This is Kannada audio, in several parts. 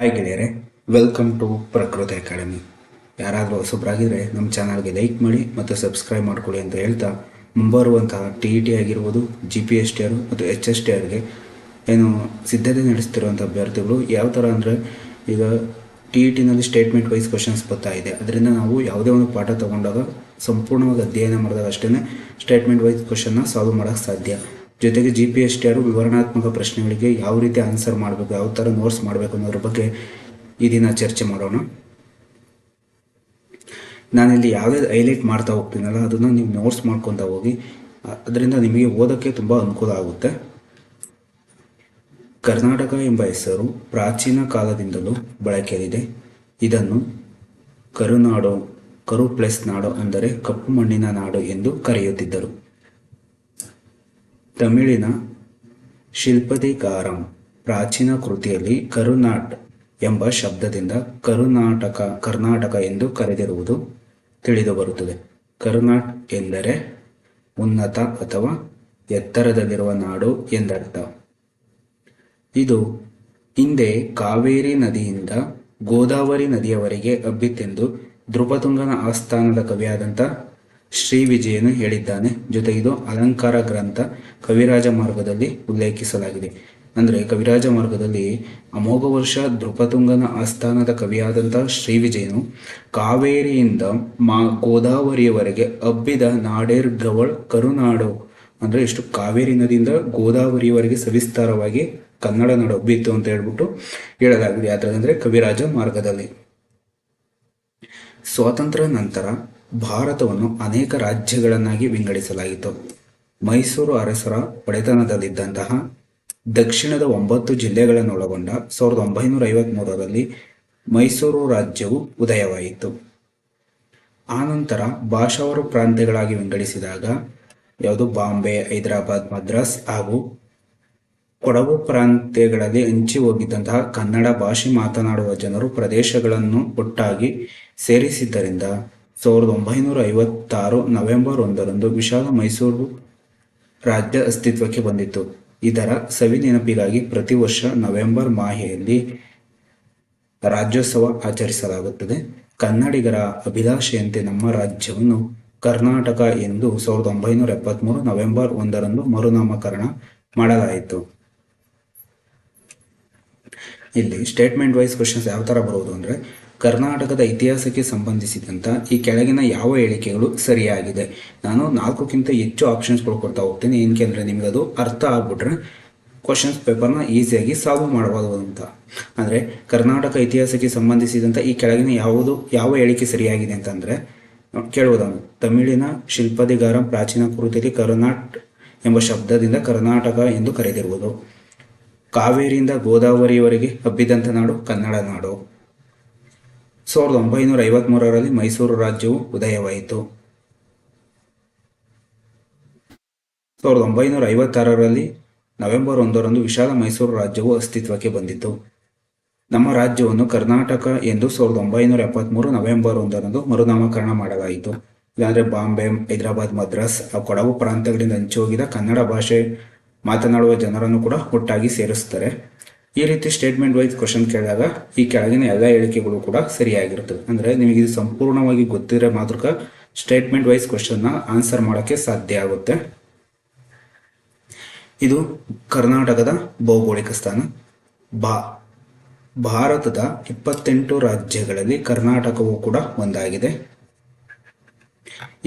ಹಾಯ್ ಗೆಳೆಯರೆ ವೆಲ್ಕಮ್ ಟು ಪ್ರಕೃತಿ ಅಕಾಡೆಮಿ ಯಾರಾದರೂ ಹೊಸಬ್ರಾಗಿದ್ದರೆ ನಮ್ಮ ಚಾನಲ್ಗೆ ಲೈಕ್ ಮಾಡಿ ಮತ್ತು ಸಬ್ಸ್ಕ್ರೈಬ್ ಮಾಡ್ಕೊಳ್ಳಿ ಅಂತ ಹೇಳ್ತಾ ಮುಂಬರುವಂತಹ ಟಿ ಇ ಟಿ ಆಗಿರ್ಬೋದು G P S T R ಮತ್ತು ಎಚ್ ಎಸ್ ಟಿ ಆರ್ಗೆ ಏನು ಸಿದ್ಧತೆ ನಡೆಸ್ತಿರುವಂಥ ಅಭ್ಯರ್ಥಿಗಳು ಯಾವ ಥರ ಅಂದರೆ ಈಗ ಟಿ ಇ ಟಿನಲ್ಲಿ ಸ್ಟೇಟ್ಮೆಂಟ್ ವೈಸ್ ಕ್ವಶನ್ಸ್ ಬರ್ತಾ ಇದೆ. ಅದರಿಂದ ನಾವು ಯಾವುದೇ ಒಂದು ಪಾಠ ತಗೊಂಡಾಗ ಸಂಪೂರ್ಣವಾಗಿ ಅಧ್ಯಯನ ಮಾಡಿದಾಗ ಅಷ್ಟೇ ಸ್ಟೇಟ್ಮೆಂಟ್ ವೈಸ್ ಕ್ವಶನ್ನ ಸಾಲ್ವ್ ಮಾಡೋಕ್ಕೆ ಸಾಧ್ಯ. ಜೊತೆಗೆ ಜಿ ಪಿ ಎಸ್ ಟಿ ಅವರು ವಿವರಣಾತ್ಮಕ ಪ್ರಶ್ನೆಗಳಿಗೆ ಯಾವ ರೀತಿ ಆನ್ಸರ್ ಮಾಡಬೇಕು, ಯಾವ ಥರ ನೋಟ್ಸ್ ಮಾಡಬೇಕು ಅನ್ನೋದ್ರ ಬಗ್ಗೆ ಈ ದಿನ ಚರ್ಚೆ ಮಾಡೋಣ. ನಾನಿಲ್ಲಿ ಯಾವುದೇ ಹೈಲೈಟ್ ಮಾಡ್ತಾ ಹೋಗ್ತೀನಲ್ಲ, ಅದನ್ನು ನೀವು ನೋಟ್ಸ್ ಮಾಡ್ಕೊತಾ ಹೋಗಿ, ಅದರಿಂದ ನಿಮಗೆ ಓದೋಕ್ಕೆ ತುಂಬ ಅನುಕೂಲ ಆಗುತ್ತೆ. ಕರ್ನಾಟಕ ಎಂಬ ಹೆಸರು ಪ್ರಾಚೀನ ಕಾಲದಿಂದಲೂ ಬಳಕೆಯಲ್ಲಿದೆ. ಇದನ್ನು ಕರುನಾಡು, ಕರು ಪ್ಲಸ್ ನಾಡು ಅಂದರೆ ಕಪ್ಪು ಮಣ್ಣಿನ ನಾಡು ಎಂದು ಕರೆಯುತ್ತಿದ್ದರು. ತಮಿಳಿನ ಶಿಲ್ಪದಿಕಾರಂ ಪ್ರಾಚೀನ ಕೃತಿಯಲ್ಲಿ ಕರುನಾಟ್ ಎಂಬ ಶಬ್ದದಿಂದ ಕರುನಾಟಕ, ಕರ್ನಾಟಕ ಎಂದು ಕರೆದಿರುವುದು ತಿಳಿದುಬರುತ್ತದೆ. ಕರುನಾಟ್ ಎಂದರೆ ಉನ್ನತ ಅಥವಾ ಎತ್ತರದಲ್ಲಿರುವ ನಾಡು ಎಂದರ್ಥ. ಇದು ಹಿಂದೆ ಕಾವೇರಿ ನದಿಯಿಂದ ಗೋದಾವರಿ ನದಿಯವರೆಗೆ ಹಬ್ಬಿತ್ತೆಂದು ಧ್ರುಪತುಂಗನ ಆಸ್ಥಾನದ ಕವಿಯಾದಂಥ ಶ್ರೀ ವಿಜಯನು ಹೇಳಿದ್ದಾನೆ. ಜೊತೆಗೆ ಇದು ಅಲಂಕಾರ ಗ್ರಂಥ ಕವಿರಾಜ ಮಾರ್ಗದಲ್ಲಿ ಉಲ್ಲೇಖಿಸಲಾಗಿದೆ. ಅಂದರೆ ಕವಿರಾಜ ಮಾರ್ಗದಲ್ಲಿ ಅಮೋಘ ವರ್ಷ ದೃಪತುಂಗನ ಆಸ್ಥಾನದ ಕವಿಯಾದಂತಹ ಶ್ರೀ ವಿಜಯನು ಕಾವೇರಿಯಿಂದ ಮಾ ಗೋದಾವರಿಯವರೆಗೆ ಹಬ್ಬಿದ ನಾಡೇರ್ ಗವಳ್ ಕರುನಾಡು. ಅಂದರೆ ಇಷ್ಟು ಕಾವೇರಿ ನದಿಯಿಂದ ಗೋದಾವರಿಯವರೆಗೆ ಸವಿಸ್ತಾರವಾಗಿ ಕನ್ನಡ ನಾಡು ಹಬ್ಬಿತ್ತು ಅಂತ ಹೇಳ್ಬಿಟ್ಟು ಹೇಳಲಾಗಿದೆ. ಯಾತ್ರೆ ಕವಿರಾಜ ಮಾರ್ಗದಲ್ಲಿ. ಸ್ವಾತಂತ್ರ್ಯ ನಂತರ ಭಾರತವನ್ನು ಅನೇಕ ರಾಜ್ಯಗಳನ್ನಾಗಿ ವಿಂಗಡಿಸಲಾಯಿತು. ಮೈಸೂರು ಅರಸರ ಒಡೆತನದಲ್ಲಿದ್ದಂತಹ ದಕ್ಷಿಣದ ಒಂಬತ್ತು ಜಿಲ್ಲೆಗಳನ್ನೊಳಗೊಂಡ ಸಾವಿರದ ಒಂಬೈನೂರ ಐವತ್ಮೂರರಲ್ಲಿ ಮೈಸೂರು ರಾಜ್ಯವು ಉದಯವಾಯಿತು. ಆನಂತರ ಭಾಷಾವರು ಪ್ರಾಂತ್ಯಗಳಾಗಿ ವಿಂಗಡಿಸಿದಾಗ ಯಾವುದು ಬಾಂಬೆ, ಹೈದರಾಬಾದ್, ಮದ್ರಾಸ್ ಹಾಗೂ ಕೊಡಗು ಪ್ರಾಂತ್ಯಗಳಲ್ಲಿ ಹಂಚಿ ಹೋಗಿದ್ದಂತಹ ಕನ್ನಡ ಭಾಷೆ ಮಾತನಾಡುವ ಜನರು ಪ್ರದೇಶಗಳನ್ನು ಒಟ್ಟಾಗಿ ಸೇರಿಸಿದ್ದರಿಂದ ಸಾವಿರದ ಒಂಬೈನೂರ ಐವತ್ತಾರು ನವೆಂಬರ್ ಒಂದರಂದು ವಿಶಾಲ ಮೈಸೂರು ರಾಜ್ಯ ಅಸ್ತಿತ್ವಕ್ಕೆ ಬಂದಿತ್ತು. ಇದರ ಸವಿ ನೆನಪಿಗಾಗಿ ಪ್ರತಿ ವರ್ಷ ನವೆಂಬರ್ ಮಾಹೆಯಲ್ಲಿ ರಾಜ್ಯೋತ್ಸವ ಆಚರಿಸಲಾಗುತ್ತದೆ. ಕನ್ನಡಿಗರ ಅಭಿಲಾಷೆಯಂತೆ ನಮ್ಮ ರಾಜ್ಯವನ್ನು ಕರ್ನಾಟಕ ಎಂದು ಸಾವಿರದ ಒಂಬೈನೂರ ಎಪ್ಪತ್ತ್ಮೂರು ನವೆಂಬರ್ ಒಂದರಂದು ಮರುನಾಮಕರಣ ಮಾಡಲಾಯಿತು. ಇಲ್ಲಿ ಸ್ಟೇಟ್ಮೆಂಟ್ ವೈಸ್ ಕ್ವಶನ್ಸ್ ಯಾವ ಥರ ಬರುವುದು ಅಂದರೆ ಕರ್ನಾಟಕದ ಇತಿಹಾಸಕ್ಕೆ ಸಂಬಂಧಿಸಿದಂಥ ಈ ಕೆಳಗಿನ ಯಾವ ಹೇಳಿಕೆಗಳು ಸರಿಯಾಗಿದೆ? ನಾನು ನಾಲ್ಕಕ್ಕಿಂತ ಹೆಚ್ಚು ಆಪ್ಷನ್ಸ್ಗಳು ಕೊಡ್ತಾ ಹೋಗ್ತೀನಿ. ಏನಕ್ಕೆ ಅಂದರೆ ನಿಮಗೆ ಅದು ಅರ್ಥ ಆಗ್ಬಿಟ್ರೆ ಕ್ವಶನ್ಸ್ ಪೇಪರ್ನ ಈಸಿಯಾಗಿ ಸಾಲ್ವ್ ಮಾಡಬಹುದು ಅಂತ. ಅಂದರೆ ಕರ್ನಾಟಕ ಇತಿಹಾಸಕ್ಕೆ ಸಂಬಂಧಿಸಿದಂಥ ಈ ಕೆಳಗಿನ ಯಾವುದು, ಯಾವ ಹೇಳಿಕೆ ಸರಿಯಾಗಿದೆ ಅಂತಂದರೆ ಕೇಳುವುದನ್ನು ತಮಿಳಿನ ಶಿಲ್ಪದಿಗಾರಂ ಪ್ರಾಚೀನ ಕೃತಿಯಲ್ಲಿ ಕರ್ನಾಟ್ ಎಂಬ ಶಬ್ದದಿಂದ ಕರ್ನಾಟಕ ಎಂದು ಕರೆದಿರುವುದು. ಕಾವೇರಿಯಿಂದ ಗೋದಾವರಿಯವರೆಗೆ ಹಬ್ಬಿದಂಥ ನಾಡು ಕನ್ನಡ ನಾಡು. ಸಾವಿರದ ಒಂಬೈನೂರ ಐವತ್ಮೂರರಲ್ಲಿ ಮೈಸೂರು ರಾಜ್ಯವು ಉದಯವಾಯಿತು. ಸಾವಿರದ ಒಂಬೈನೂರ ಐವತ್ತಾರರಲ್ಲಿ ನವೆಂಬರ್ ಒಂದರಂದು ವಿಶಾಲ ಮೈಸೂರು ರಾಜ್ಯವು ಅಸ್ತಿತ್ವಕ್ಕೆ ಬಂದಿತು. ನಮ್ಮ ರಾಜ್ಯವನ್ನು ಕರ್ನಾಟಕ ಎಂದು ಸಾವಿರದ ಒಂಬೈನೂರ ಎಪ್ಪತ್ತ್ಮೂರು ನವೆಂಬರ್ ಒಂದರಂದು ಮರುನಾಮಕರಣ ಮಾಡಲಾಯಿತು. ಇಲ್ಲಾಂದರೆ ಬಾಂಬೆ, ಹೈದರಾಬಾದ್, ಮದ್ರಾಸ್ ಆ ಕೊಡಗು ಪ್ರಾಂತ್ಯಗಳಿಂದ ಹಂಚಿ ಹೋಗಿದ ಕನ್ನಡ ಭಾಷೆ ಮಾತನಾಡುವ ಜನರನ್ನು ಕೂಡ ಒಟ್ಟಾಗಿ ಸೇರಿಸ್ತಾರೆ ಈ ರೀತಿ ಸ್ಟೇಟ್ಮೆಂಟ್ ವೈಸ್ ಕ್ವಶನ್ ಕೇಳಿದಾಗ ಈ ಕೆಳಗಿನ ಎಲ್ಲ ಹೇಳಿಕೆಗಳು ಕೂಡ ಸರಿಯಾಗಿರುತ್ತವೆ ಅಂದರೆ ನಿಮಗೆ ಇದು ಸಂಪೂರ್ಣವಾಗಿ ಗೊತ್ತಿರೋ ಮಾತ್ರ ಸ್ಟೇಟ್ಮೆಂಟ್ ವೈಸ್ ಕ್ವಶನ್ನ ಆನ್ಸರ್ ಮಾಡೋಕ್ಕೆ ಸಾಧ್ಯ ಆಗುತ್ತೆ. ಇದು ಕರ್ನಾಟಕದ ಭೌಗೋಳಿಕ ಸ್ಥಾನ. ಬಾ ಭಾರತದ ಇಪ್ಪತ್ತೆಂಟು ರಾಜ್ಯಗಳಲ್ಲಿ ಕರ್ನಾಟಕವು ಕೂಡ ಒಂದಾಗಿದೆ.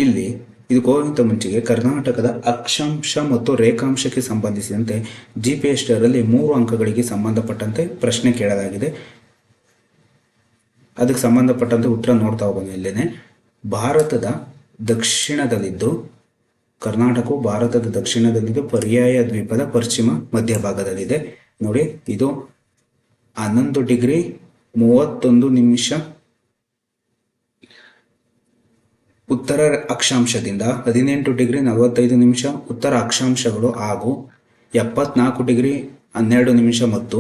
ಇಲ್ಲಿ ಇದಕ್ಕೋಗಿಂತ ಮುಂಚೆಗೆ ಕರ್ನಾಟಕದ ಅಕ್ಷಾಂಶ ಮತ್ತು ರೇಖಾಂಶಕ್ಕೆ ಸಂಬಂಧಿಸಿದಂತೆ ಜಿ ಪಿ ಎಸ್ ಮೂರು ಅಂಕಗಳಿಗೆ ಸಂಬಂಧಪಟ್ಟಂತೆ ಪ್ರಶ್ನೆ ಕೇಳಲಾಗಿದೆ. ಅದಕ್ಕೆ ಸಂಬಂಧಪಟ್ಟಂತೆ ಉತ್ತರ ನೋಡ್ತಾ ಹೋಗೋದು ಇಲ್ಲೇನೆ. ಭಾರತದ ದಕ್ಷಿಣದಲ್ಲಿದ್ದು, ಕರ್ನಾಟಕವು ಭಾರತದ ದಕ್ಷಿಣದಲ್ಲಿದ್ದು ಪರ್ಯಾಯ ದ್ವೀಪದ ಪಶ್ಚಿಮ ಮಧ್ಯಭಾಗದಲ್ಲಿದೆ. ನೋಡಿ, ಇದು ಹನ್ನೊಂದು ಡಿಗ್ರಿ ಮೂವತ್ತೊಂದು ನಿಮಿಷ ಉತ್ತರ ಅಕ್ಷಾಂಶದಿಂದ ಹದಿನೆಂಟು ಡಿಗ್ರಿ ನಲವತ್ತೈದು ನಿಮಿಷ ಉತ್ತರ ಅಕ್ಷಾಂಶಗಳು ಹಾಗೂ ಎಪ್ಪತ್ನಾಲ್ಕು ಡಿಗ್ರಿ ಹನ್ನೆರಡು ನಿಮಿಷ ಮತ್ತು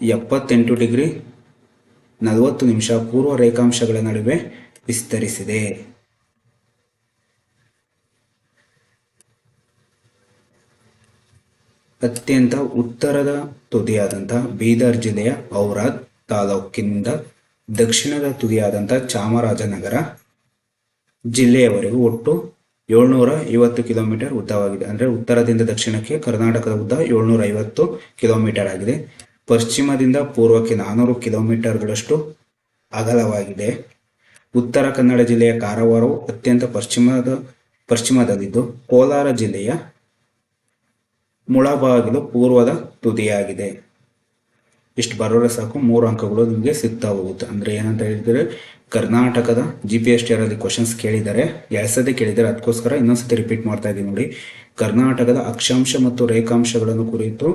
ಎಪ್ಪತ್ತೆಂಟು ಡಿಗ್ರಿ ನಲವತ್ತು ನಿಮಿಷ ಪೂರ್ವ ರೇಖಾಂಶಗಳ ನಡುವೆ ವಿಸ್ತರಿಸಿದೆ. ಅತ್ಯಂತ ಉತ್ತರದ ತುದಿಯಾದಂತಹ ಬೀದರ್ ಜಿಲ್ಲೆಯ ಔರಾದ್ ತಾಲೂಕಿನಿಂದ ದಕ್ಷಿಣದ ತುದಿಯಾದಂಥ ಚಾಮರಾಜನಗರ ಜಿಲ್ಲೆಯವರೆಗೂ ಒಟ್ಟು ಏಳ್ನೂರ ಐವತ್ತು ಕಿಲೋಮೀಟರ್ ಉದ್ದವಾಗಿದೆ. ಅಂದರೆ ಉತ್ತರದಿಂದ ದಕ್ಷಿಣಕ್ಕೆ ಕರ್ನಾಟಕದ ಉದ್ದ ಏಳ್ನೂರ ಐವತ್ತು ಕಿಲೋಮೀಟರ್ ಆಗಿದೆ. ಪಶ್ಚಿಮದಿಂದ ಪೂರ್ವಕ್ಕೆ ನಾನ್ನೂರು ಕಿಲೋಮೀಟರ್ಗಳಷ್ಟು ಅಗಲವಾಗಿದೆ. ಉತ್ತರ ಕನ್ನಡ ಜಿಲ್ಲೆಯ ಕಾರವಾರವು ಅತ್ಯಂತ ಪಶ್ಚಿಮದ, ಪಶ್ಚಿಮದಲ್ಲಿದ್ದು ಕೋಲಾರ ಜಿಲ್ಲೆಯ ಮುಳಬಾಗಿಲು ಪೂರ್ವದ ತುದಿಯಾಗಿದೆ. ಇಷ್ಟು ಬರೋರೆ ಸಾಕು, ಮೂರು ಅಂಕಗಳು ನಿಮಗೆ ಸಿಗ್ತಾ ಹೋಗುತ್ತೆ. ಅಂದರೆ ಏನಂತ ಹೇಳಿದರೆ ಕರ್ನಾಟಕದ ಜಿ ಪಿ ಎಸ್ ಟಿ ಆರಲ್ಲಿ ಕ್ವಶನ್ಸ್ ಕೇಳಿದ್ದಾರೆ. ಎರಡು ಕೇಳಿದ್ದಾರೆ. ಅದಕ್ಕೋಸ್ಕರ ಇನ್ನೊಂದ್ಸತಿ ರಿಪೀಟ್ ಮಾಡ್ತಾ ಇದ್ದೀನಿ ನೋಡಿ. ಕರ್ನಾಟಕದ ಅಕ್ಷಾಂಶ ಮತ್ತು ರೇಖಾಂಶಗಳನ್ನು ಕುರಿತು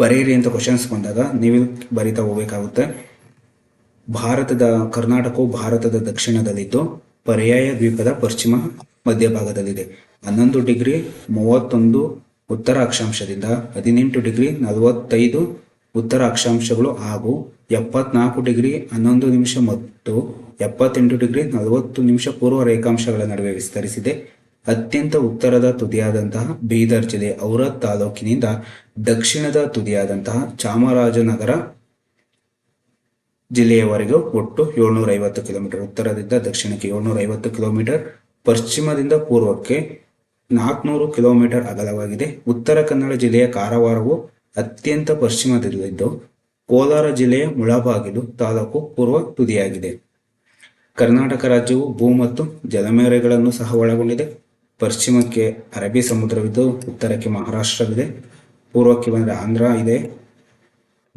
ಬರೆಯಿರಿ ಅಂತ ಕ್ವಶನ್ಸ್ ಬಂದಾಗ ನೀವು ಬರಿತಾ ಹೋಗ್ಬೇಕಾಗುತ್ತೆ. ಭಾರತದ, ಕರ್ನಾಟಕವು ಭಾರತದ ದಕ್ಷಿಣದಲ್ಲಿದ್ದು, ಪರ್ಯಾಯ ದ್ವೀಪದ ಪಶ್ಚಿಮ ಮಧ್ಯಭಾಗದಲ್ಲಿದೆ. ಹನ್ನೊಂದು ಡಿಗ್ರಿ ಮೂವತ್ತೊಂದು ಉತ್ತರ ಅಕ್ಷಾಂಶದಿಂದ ಹದಿನೆಂಟು ಡಿಗ್ರಿ ನಲವತ್ತೈದು ಉತ್ತರ ಅಕ್ಷಾಂಶಗಳು ಹಾಗೂ ಎಪ್ಪತ್ನಾಲ್ಕು ಡಿಗ್ರಿ ಹನ್ನೊಂದು ನಿಮಿಷ ಮತ್ತು ಎಪ್ಪತ್ತೆಂಟು ಡಿಗ್ರಿ ನಲವತ್ತು ನಿಮಿಷ ಪೂರ್ವ ರೇಖಾಂಶಗಳ ನಡುವೆ ವಿಸ್ತರಿಸಿದೆ. ಅತ್ಯಂತ ಉತ್ತರದ ತುದಿಯಾದಂತಹ ಬೀದರ್ ಜಿಲ್ಲೆ ಔರತ್ ತಾಲೂಕಿನಿಂದ ದಕ್ಷಿಣದ ತುದಿಯಾದಂತಹ ಚಾಮರಾಜನಗರ ಜಿಲ್ಲೆಯವರೆಗೂ ಒಟ್ಟು ಏಳ್ನೂರ ಐವತ್ತು ಕಿಲೋಮೀಟರ್, ಉತ್ತರದಿಂದ ದಕ್ಷಿಣಕ್ಕೆ ಏಳ್ನೂರ ಐವತ್ತು ಕಿಲೋಮೀಟರ್, ಪಶ್ಚಿಮದಿಂದ ಪೂರ್ವಕ್ಕೆ ನಾಲ್ಕುನೂರು ಕಿಲೋಮೀಟರ್ ಅಗಲವಾಗಿದೆ. ಉತ್ತರ ಕನ್ನಡ ಜಿಲ್ಲೆಯ ಕಾರವಾರವು ಅತ್ಯಂತ ಪಶ್ಚಿಮದಲ್ಲಿದ್ದು ಕೋಲಾರ ಜಿಲ್ಲೆಯ ಮುಳಬಾಗಿಲು ತಾಲೂಕು ಪೂರ್ವ ತುದಿಯಾಗಿದೆ. ಕರ್ನಾಟಕ ರಾಜ್ಯವು ಭೂ ಮತ್ತು ಜಲಮೇರೆಗಳನ್ನು ಸಹ ಒಳಗೊಂಡಿದೆ. ಪಶ್ಚಿಮಕ್ಕೆ ಅರಬ್ಬಿ ಸಮುದ್ರವಿದ್ದು, ಉತ್ತರಕ್ಕೆ ಮಹಾರಾಷ್ಟ್ರವಿದೆ, ಪೂರ್ವಕ್ಕೆ ಬಂದರೆ ಆಂಧ್ರ ಇದೆ,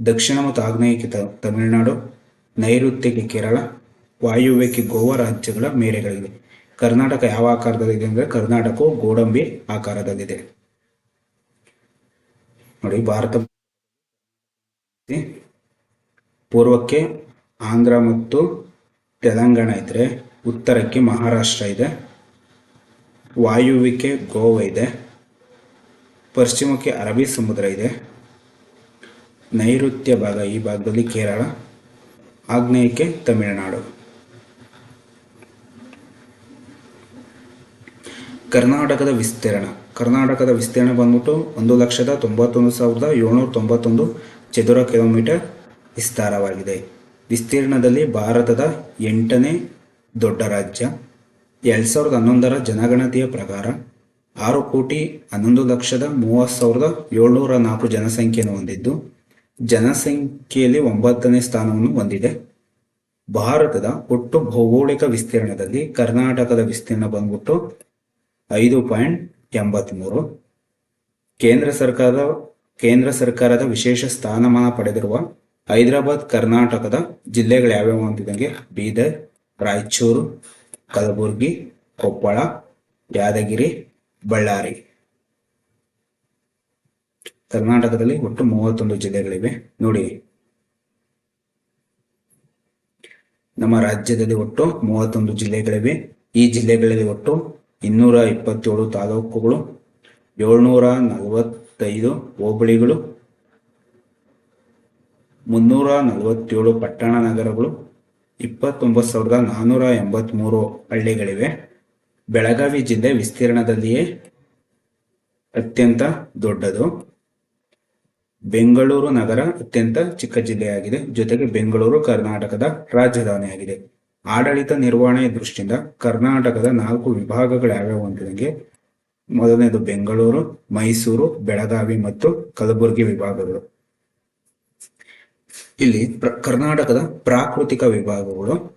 ದಕ್ಷಿಣ ಮತ್ತು ಆಗ್ನೇಯಕ್ಕೆ ತಮಿಳುನಾಡು, ನೈಋತ್ಯಕ್ಕೆ ಕೇರಳ, ವಾಯುವ್ಯಕ್ಕೆ ಗೋವಾ ರಾಜ್ಯಗಳ ಮೇರೆಗಳಿವೆ. ಕರ್ನಾಟಕ ಯಾವ ಆಕಾರದಲ್ಲಿದೆ ಅಂದರೆ ಕರ್ನಾಟಕವು ಗೋಡಂಬಿ ಆಕಾರದಲ್ಲಿದೆ. ನೋಡಿ, ಭಾರತ ಪೂರ್ವಕ್ಕೆ ಆಂಧ್ರ ಮತ್ತು ತೆಲಂಗಾಣ ಇದ್ರೆ, ಉತ್ತರಕ್ಕೆ ಮಹಾರಾಷ್ಟ್ರ ಇದೆ ವಾಯುವಿಕೆ ಗೋವಾ ಇದೆ, ಪಶ್ಚಿಮಕ್ಕೆ ಅರಬ್ಬಿ ಸಮುದ್ರ ಇದೆ, ನೈಋತ್ಯ ಭಾಗ ಈ ಭಾಗದಲ್ಲಿ ಕೇರಳ, ಆಗ್ನೇಯಕ್ಕೆ ತಮಿಳುನಾಡು. ಕರ್ನಾಟಕದ ವಿಸ್ತೀರ್ಣ. ಕರ್ನಾಟಕದ ವಿಸ್ತೀರ್ಣ ಬಂದ್ಬಿಟ್ಟು ಒಂದು ಲಕ್ಷದ ತೊಂಬತ್ತೊಂದು ಸಾವಿರದ ಏಳ್ನೂರ ತೊಂಬತ್ತೊಂದು ಚದುರ ಕಿಲೋಮೀಟರ್ ವಿಸ್ತಾರವಾಗಿದೆ. ವಿಸ್ತೀರ್ಣದಲ್ಲಿ ಭಾರತದ ಎಂಟನೇ ದೊಡ್ಡ ರಾಜ್ಯ. ಎರಡು ಸಾವಿರದ ಹನ್ನೊಂದರ ಜನಗಣತಿಯ ಪ್ರಕಾರ ಆರು ಕೋಟಿ ಹನ್ನೊಂದು ಲಕ್ಷದ ಮೂವತ್ತು ಸಾವಿರದ ಏಳ್ನೂರ ನಾಲ್ಕು ಜನಸಂಖ್ಯೆಯನ್ನು ಹೊಂದಿದ್ದು, ಜನಸಂಖ್ಯೆಯಲ್ಲಿ ಒಂಬತ್ತನೇ ಸ್ಥಾನವನ್ನು ಹೊಂದಿದೆ. ಭಾರತದ ಒಟ್ಟು ಭೌಗೋಳಿಕ ವಿಸ್ತೀರ್ಣದಲ್ಲಿ ಕರ್ನಾಟಕದ ವಿಸ್ತೀರ್ಣ ಬಂದ್ಬಿಟ್ಟು ಐದು ಪಾಯಿಂಟ್ ಎಂಬತ್ಮೂರು. ಕೇಂದ್ರ ಸರ್ಕಾರದ ಕೇಂದ್ರ ಸರ್ಕಾರದ ವಿಶೇಷ ಸ್ಥಾನಮಾನ ಪಡೆದಿರುವ ಹೈದರಾಬಾದ್, ಕರ್ನಾಟಕದ ಜಿಲ್ಲೆಗಳು ಯಾವ್ಯಾವು ಅಂತಿದ್ದಂಗೆ? ಬೀದರ್, ರಾಯಚೂರು, ಕಲಬುರಗಿ, ಕೊಪ್ಪಳ, ಯಾದಗಿರಿ, ಬಳ್ಳಾರಿ. ಕರ್ನಾಟಕದಲ್ಲಿ ಒಟ್ಟು ಮೂವತ್ತೊಂದು ಜಿಲ್ಲೆಗಳಿವೆ. ನೋಡಿ. ನಮ್ಮ ರಾಜ್ಯದಲ್ಲಿ ಒಟ್ಟು ಮೂವತ್ತೊಂದು ಜಿಲ್ಲೆಗಳಿವೆ. ಈ ಜಿಲ್ಲೆಗಳಲ್ಲಿ ಒಟ್ಟು ಇನ್ನೂರ ಇಪ್ಪತ್ತೇಳು ತಾಲೂಕುಗಳು, ಏಳ್ನೂರ ನಲವತ್ತೈದು ಹೋಬಳಿಗಳು, ಮುನ್ನೂರ ನಲವತ್ತೇಳು ಪಟ್ಟಣ ನಗರಗಳು, ಇಪ್ಪತ್ತೊಂಬತ್ತು ಸಾವಿರದ ನಾನ್ನೂರ ಎಂಬತ್ತ್ಮೂರು ಹಳ್ಳಿಗಳಿವೆ. ಬೆಳಗಾವಿ ಜಿಲ್ಲೆ ವಿಸ್ತೀರ್ಣದಲ್ಲಿಯೇ ಅತ್ಯಂತ ದೊಡ್ಡದು. ಬೆಂಗಳೂರು ನಗರ ಅತ್ಯಂತ ಚಿಕ್ಕ ಜಿಲ್ಲೆಯಾಗಿದೆ. ಜೊತೆಗೆ ಬೆಂಗಳೂರು ಕರ್ನಾಟಕದ ರಾಜಧಾನಿಯಾಗಿದೆ. ಆಡಳಿತ ನಿರ್ವಹಣೆ ದೃಷ್ಟಿಯಿಂದ ಕರ್ನಾಟಕದ ನಾಲ್ಕು ವಿಭಾಗಗಳು ಯಾವ್ಯಾವು ಅಂತಂಗೆ ಮೊದಲನೇದು ಬೆಂಗಳೂರು, ಮೈಸೂರು, ಬೆಳಗಾವಿ ಮತ್ತು ಕಲಬುರಗಿ ವಿಭಾಗಗಳು. ಇಲ್ಲಿ ಕರ್ನಾಟಕದ ಪ್ರಾಕೃತಿಕ ವಿಭಾಗಗಳು.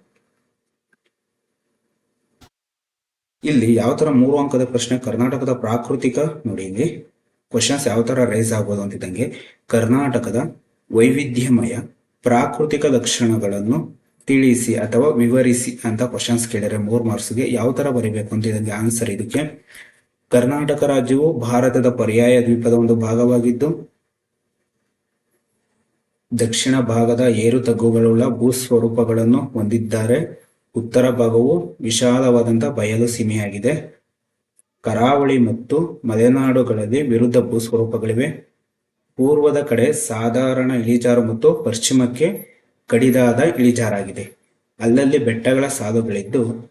ಇಲ್ಲಿ ಯಾವ ತರ ಮೂರು ಅಂಕದ ಪ್ರಶ್ನೆ ಕರ್ನಾಟಕದ ಪ್ರಾಕೃತಿಕ ನೋಡಿ ಇಲ್ಲಿ. ಕ್ವಶನ್ಸ್ ಯಾವ ತರ ರೈಸ್ ಆಗ್ಬೋದು ಅಂತಿದ್ದಂಗೆ ಕರ್ನಾಟಕದ ವೈವಿಧ್ಯಮಯ ಪ್ರಾಕೃತಿಕ ಲಕ್ಷಣಗಳನ್ನು ತಿಳಿಸಿ ಅಥವಾ ವಿವರಿಸಿ ಅಂತ ಕ್ವಶನ್ಸ್ ಕೇಳಿದರೆ ಮೂರ್ ಮಾರ್ಕ್ಸ್ಗೆ ಯಾವ ತರ ಬರಿಬೇಕು ಇದಕ್ಕೆ ಆನ್ಸರ್ ಇದಕ್ಕೆ. ಕರ್ನಾಟಕ ರಾಜ್ಯವು ಭಾರತದ ಪರ್ಯಾಯ ದ್ವೀಪದ ಒಂದು ಭಾಗವಾಗಿದ್ದು, ದಕ್ಷಿಣ ಭಾಗದ ಏರು ತಗ್ಗುಗಳುಳ್ಳ ಭೂಸ್ವರೂಪಗಳನ್ನು ಹೊಂದಿದ್ದಾರೆ. ಉತ್ತರ ಭಾಗವು ವಿಶಾಲವಾದಂತಹ ಬಯಲು ಸೀಮೆಯಾಗಿದೆ. ಕರಾವಳಿ ಮತ್ತು ಮಲೆನಾಡುಗಳಲ್ಲಿ ವಿರುದ್ಧ ಭೂಸ್ವರೂಪಗಳಿವೆ ಪೂರ್ವದ ಕಡೆ ಸಾಧಾರಣ ಇಳಿಜಾರು ಮತ್ತು ಪಶ್ಚಿಮಕ್ಕೆ ಕಡಿದಾದ ಇಳಿಜಾರಾಗಿದೆ. ಅಲ್ಲಲ್ಲಿ ಬೆಟ್ಟಗಳ ಸಾಲುಗಳಿದ್ದು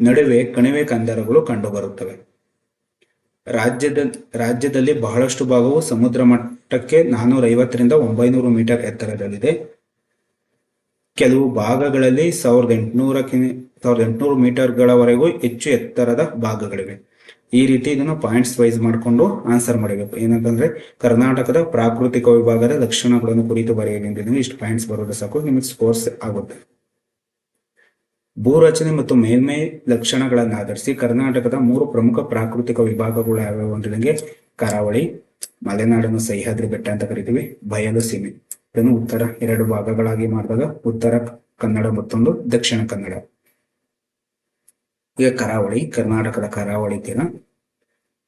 ನಡುವೆ ಕಣಿವೆ ಕಂದರಗಳು ಕಂಡುಬರುತ್ತವೆ. ರಾಜ್ಯದ, ರಾಜ್ಯದಲ್ಲಿ ಬಹಳಷ್ಟು ಭಾಗವು ಸಮುದ್ರ ಮಟ್ಟಕ್ಕೆ ನಾನ್ನೂರ ಐವತ್ತರಿಂದ ಒಂಬೈನೂರು ಮೀಟರ್ ಎತ್ತರದಲ್ಲಿದೆ. ಕೆಲವು ಭಾಗಗಳಲ್ಲಿ ಸಾವಿರದ ಎಂಟುನೂರ ಸಾವಿರದ ಎಂಟುನೂರು ಮೀಟರ್ಗಳವರೆಗೂ ಹೆಚ್ಚು ಎತ್ತರದ ಭಾಗಗಳಿವೆ. ಈ ರೀತಿ ಇದನ್ನ ಪಾಯಿಂಟ್ಸ್ ವೈಸ್ ಮಾಡಿಕೊಂಡು ಆನ್ಸರ್ ಮಾಡಬೇಕು. ಏನಂತಂದ್ರೆ ಕರ್ನಾಟಕದ ಪ್ರಾಕೃತಿಕ ವಿಭಾಗದ ಲಕ್ಷಣಗಳನ್ನು ಕುರಿತು ಬರೆಯಲಿಂದ ಇಷ್ಟು ಪಾಯಿಂಟ್ಸ್ ಬರೋದು ಸಾಕು, ನಿಮಗೆ ಸ್ಕೋರ್ಸ್ ಆಗುತ್ತೆ. ಭೂರಚನೆ ಮತ್ತು ಮೇಲ್ಮೈ ಲಕ್ಷಣಗಳನ್ನು ಆಧರಿಸಿ ಕರ್ನಾಟಕದ ಮೂರು ಪ್ರಮುಖ ಪ್ರಾಕೃತಿಕ ವಿಭಾಗಗಳು ಯಾವ್ಯಾವು ಅಂತಿದಂಗೆ ಕರಾವಳಿ, ಮಲೆನಾಡನ್ನು ಸಹ್ಯಾದ್ರಿ ಬೆಟ್ಟ ಅಂತ ಕರಿತೀವಿ, ಬಯಲು ಸೀಮೆ. ಇದನ್ನು ಉತ್ತರ ಎರಡು ಭಾಗಗಳಾಗಿ ಮಾಡಿದಾಗ ಉತ್ತರ ಕನ್ನಡ ಮತ್ತೊಂದು, ದಕ್ಷಿಣ ಕನ್ನಡ. ಈಗ ಕರಾವಳಿ, ಕರ್ನಾಟಕದ ಕರಾವಳಿ ತೀರ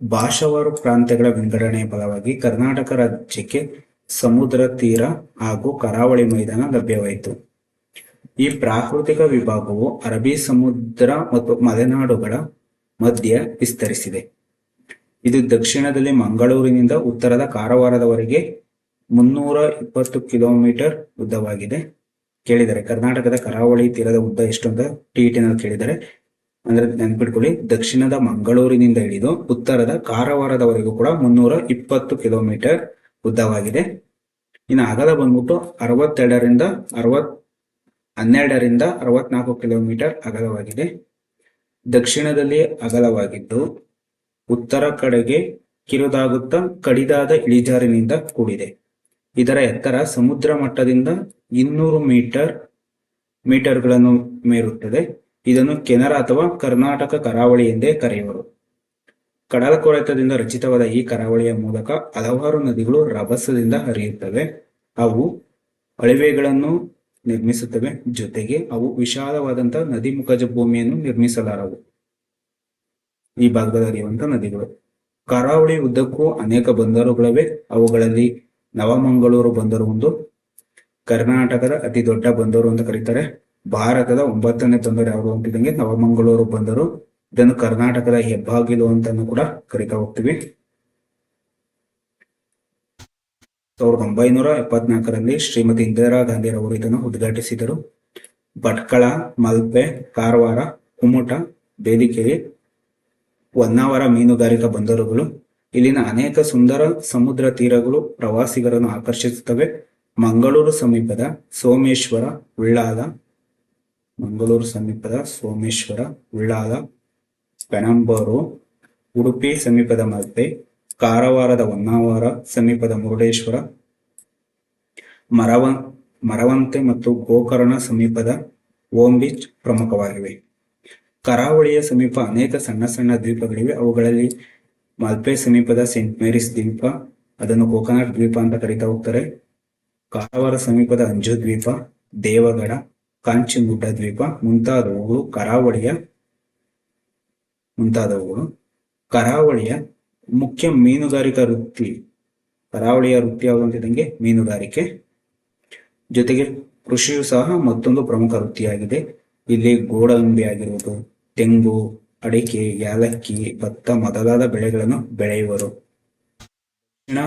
ಭಾಷಾವಾರು ಪ್ರಾಂತ್ಯಗಳ ವಿಂಗಡಣೆಯ ಫಲವಾಗಿ ಕರ್ನಾಟಕ ರಾಜ್ಯಕ್ಕೆ ಸಮುದ್ರ ತೀರ ಹಾಗೂ ಕರಾವಳಿ ಮೈದಾನ ಲಭ್ಯವಾಯಿತು. ಈ ಪ್ರಾಕೃತಿಕ ವಿಭಾಗವು ಅರಬ್ಬಿ ಸಮುದ್ರ ಮತ್ತು ಮಲೆನಾಡುಗಳ ಮಧ್ಯ ವಿಸ್ತರಿಸಿದೆ. ಇದು ದಕ್ಷಿಣದಲ್ಲಿ ಮಂಗಳೂರಿನಿಂದ ಉತ್ತರದ ಕಾರವಾರದವರೆಗೆ ಮುನ್ನೂರ ಇಪ್ಪತ್ತು ಕಿಲೋಮೀಟರ್ ಉದ್ದವಾಗಿದೆ. ಕೇಳಿದರೆ ಕರ್ನಾಟಕದ ಕರಾವಳಿ ತೀರದ ಉದ್ದ ಎಷ್ಟು ಅಂತ ಟಿ ನಲ್ಲಿ ಕೇಳಿದರೆ ಅಂದ್ರೆ ನೆನ್ಪಿಟ್ಕೊಳ್ಳಿ, ದಕ್ಷಿಣದ ಮಂಗಳೂರಿನಿಂದ ಹಿಡಿದು ಉತ್ತರದ ಕಾರವಾರದವರೆಗೂ ಕೂಡ ಮುನ್ನೂರ ಇಪ್ಪತ್ತು ಕಿಲೋಮೀಟರ್ ಉದ್ದವಾಗಿದೆ. ಇನ್ನು ಅಗಲ ಬಂದ್ಬಿಟ್ಟು ಅರವತ್ತೆರಡರಿಂದ ಅರವತ್, ಹನ್ನೆರಡರಿಂದ ಅರವತ್ನಾಲ್ಕು ಕಿಲೋಮೀಟರ್ ಅಗಲವಾಗಿದೆ. ದಕ್ಷಿಣದಲ್ಲಿ ಅಗಲವಾಗಿದ್ದು ಉತ್ತರ ಕಡೆಗೆ ಕಿರುದಾಗುತ್ತಾ ಕಡಿದಾದ ಇಳಿಜಾರಿನಿಂದ ಕೂಡಿದೆ. ಇದರ ಎತ್ತರ ಸಮುದ್ರ ಮಟ್ಟದಿಂದ ಇನ್ನೂರು ಮೀಟರ್, ಮೀಟರ್ಗಳನ್ನು ಮೇರುತ್ತದೆ. ಇದನ್ನು ಕೆನರಾ ಅಥವಾ ಕರ್ನಾಟಕ ಕರಾವಳಿ ಎಂದೇ ಕರೆಯುವರು. ಕಡಲ ಕೊರೆತದಿಂದ ರಚಿತವಾದ ಈ ಕರಾವಳಿಯ ಮೂಲಕ ಹಲವಾರು ನದಿಗಳು ರಭಸದಿಂದ ಹರಿಯುತ್ತವೆ. ಅವು ಅಳಿವೆಗಳನ್ನು ನಿರ್ಮಿಸುತ್ತವೆ. ಜೊತೆಗೆ ಅವು ವಿಶಾಲವಾದಂತಹ ನದಿ ಮುಖಜ ಭೂಮಿಯನ್ನು ನಿರ್ಮಿಸಲಾರವು. ಈ ಭಾಗದಲ್ಲಿ ಹರಿಯುವಂತಹ ನದಿಗಳು. ಕರಾವಳಿ ಉದ್ದಕ್ಕೂ ಅನೇಕ ಬಂದರುಗಳಿವೆ. ಅವುಗಳಲ್ಲಿ ನವಮಂಗಳೂರು ಬಂದರು ಒಂದು, ಕರ್ನಾಟಕದ ಅತಿ ದೊಡ್ಡ ಬಂದರು ಅಂತ ಕರೀತಾರೆ. ಭಾರತದ ಒಂಬತ್ತನೇ ತೊಂದರೆ ಯಾವುದು ಅಂತಿದ್ದಂಗೆ ನವಮಂಗಳೂರು ಬಂದರು. ಇದನ್ನು ಕರ್ನಾಟಕದ ಹೆಬ್ಬಾಗಿಲು ಅಂತಾನು ಕೂಡ ಕರಿತಾ ಹೋಗ್ತೀವಿ. ಸಾವಿರದ ಒಂಬೈನೂರ ಎಪ್ಪತ್ನಾಲ್ಕರಲ್ಲಿ ಶ್ರೀಮತಿ ಇಂದಿರಾ ಗಾಂಧಿರವರು ಇದನ್ನು ಉದ್ಘಾಟಿಸಿದರು. ಭಟ್ಕಳ, ಮಲ್ಪೆ, ಕಾರವಾರ, ಕುಮುಟ ಬೇದಿಕೆರೆ ಹೊನ್ನಾವರ ಮೀನುಗಾರಿಕಾ ಬಂದರುಗಳು. ಇಲ್ಲಿನ ಅನೇಕ ಸುಂದರ ಸಮುದ್ರ ತೀರಗಳು ಪ್ರವಾಸಿಗರನ್ನು ಆಕರ್ಷಿಸುತ್ತವೆ. ಮಂಗಳೂರು ಸಮೀಪದ ಸೋಮೇಶ್ವರ ಉಳ್ಳಾಲ ಮಂಗಳೂರು ಸಮೀಪದ ಸೋಮೇಶ್ವರ ಉಳ್ಳಾಲ ಪೆಣಂಬೂರು ಉಡುಪಿ ಸಮೀಪದ ಮಲ್ಪೆ, ಕಾರವಾರದ ಹೊನ್ನಾವರ ಸಮೀಪದ ಮುರುಡೇಶ್ವರ, ಮರವ, ಮರವಂತೆ ಮತ್ತು ಗೋಕರ್ಣ ಸಮೀಪದ ಓಂ ಬೀಚ್ ಪ್ರಮುಖವಾಗಿವೆ. ಕರಾವಳಿಯ ಸಮೀಪ ಅನೇಕ ಸಣ್ಣ ಸಣ್ಣ ದ್ವೀಪಗಳಿವೆ. ಅವುಗಳಲ್ಲಿ ಮಲ್ಪೆ ಸಮೀಪದ ಸೇಂಟ್ ಮೇರಿಸ್ ದ್ವೀಪ, ಅದನ್ನು ಕೋಕನಟ್ ದ್ವೀಪ ಅಂತ ಕರೀತಾ ಹೋಗ್ತಾರೆ. ಕಾರವಾರ ಸಮೀಪದ ಅಂಜು ದ್ವೀಪ, ದೇವಗಡ ಕಾಂಚಿಗುಡ್ಡ ದ್ವೀಪ ಮುಂತಾದವುಗಳು ಕರಾವಳಿಯ ಮುಂತಾದವುಗಳು ಕರಾವಳಿಯ ಮುಖ್ಯ ಮೀನುಗಾರಿಕಾ ವೃತ್ತಿ, ಕರಾವಳಿಯ ವೃತ್ತಿ ಆಗುವಂತಿದ್ದಂಗೆ ಮೀನುಗಾರಿಕೆ. ಜೊತೆಗೆ ಕೃಷಿಯು ಸಹ ಮತ್ತೊಂದು ಪ್ರಮುಖ ವೃತ್ತಿಯಾಗಿದೆ. ಇಲ್ಲಿ ಗೋಡಂಬಿ ಆಗಿರುವುದು ತೆಂಗು, ಅಡಿಕೆ, ಯಾಲಕ್ಕಿ, ಭತ್ತ ಮೊದಲಾದ ಬೆಳೆಗಳನ್ನು ಬೆಳೆಯುವರು. ದಕ್ಷಿಣ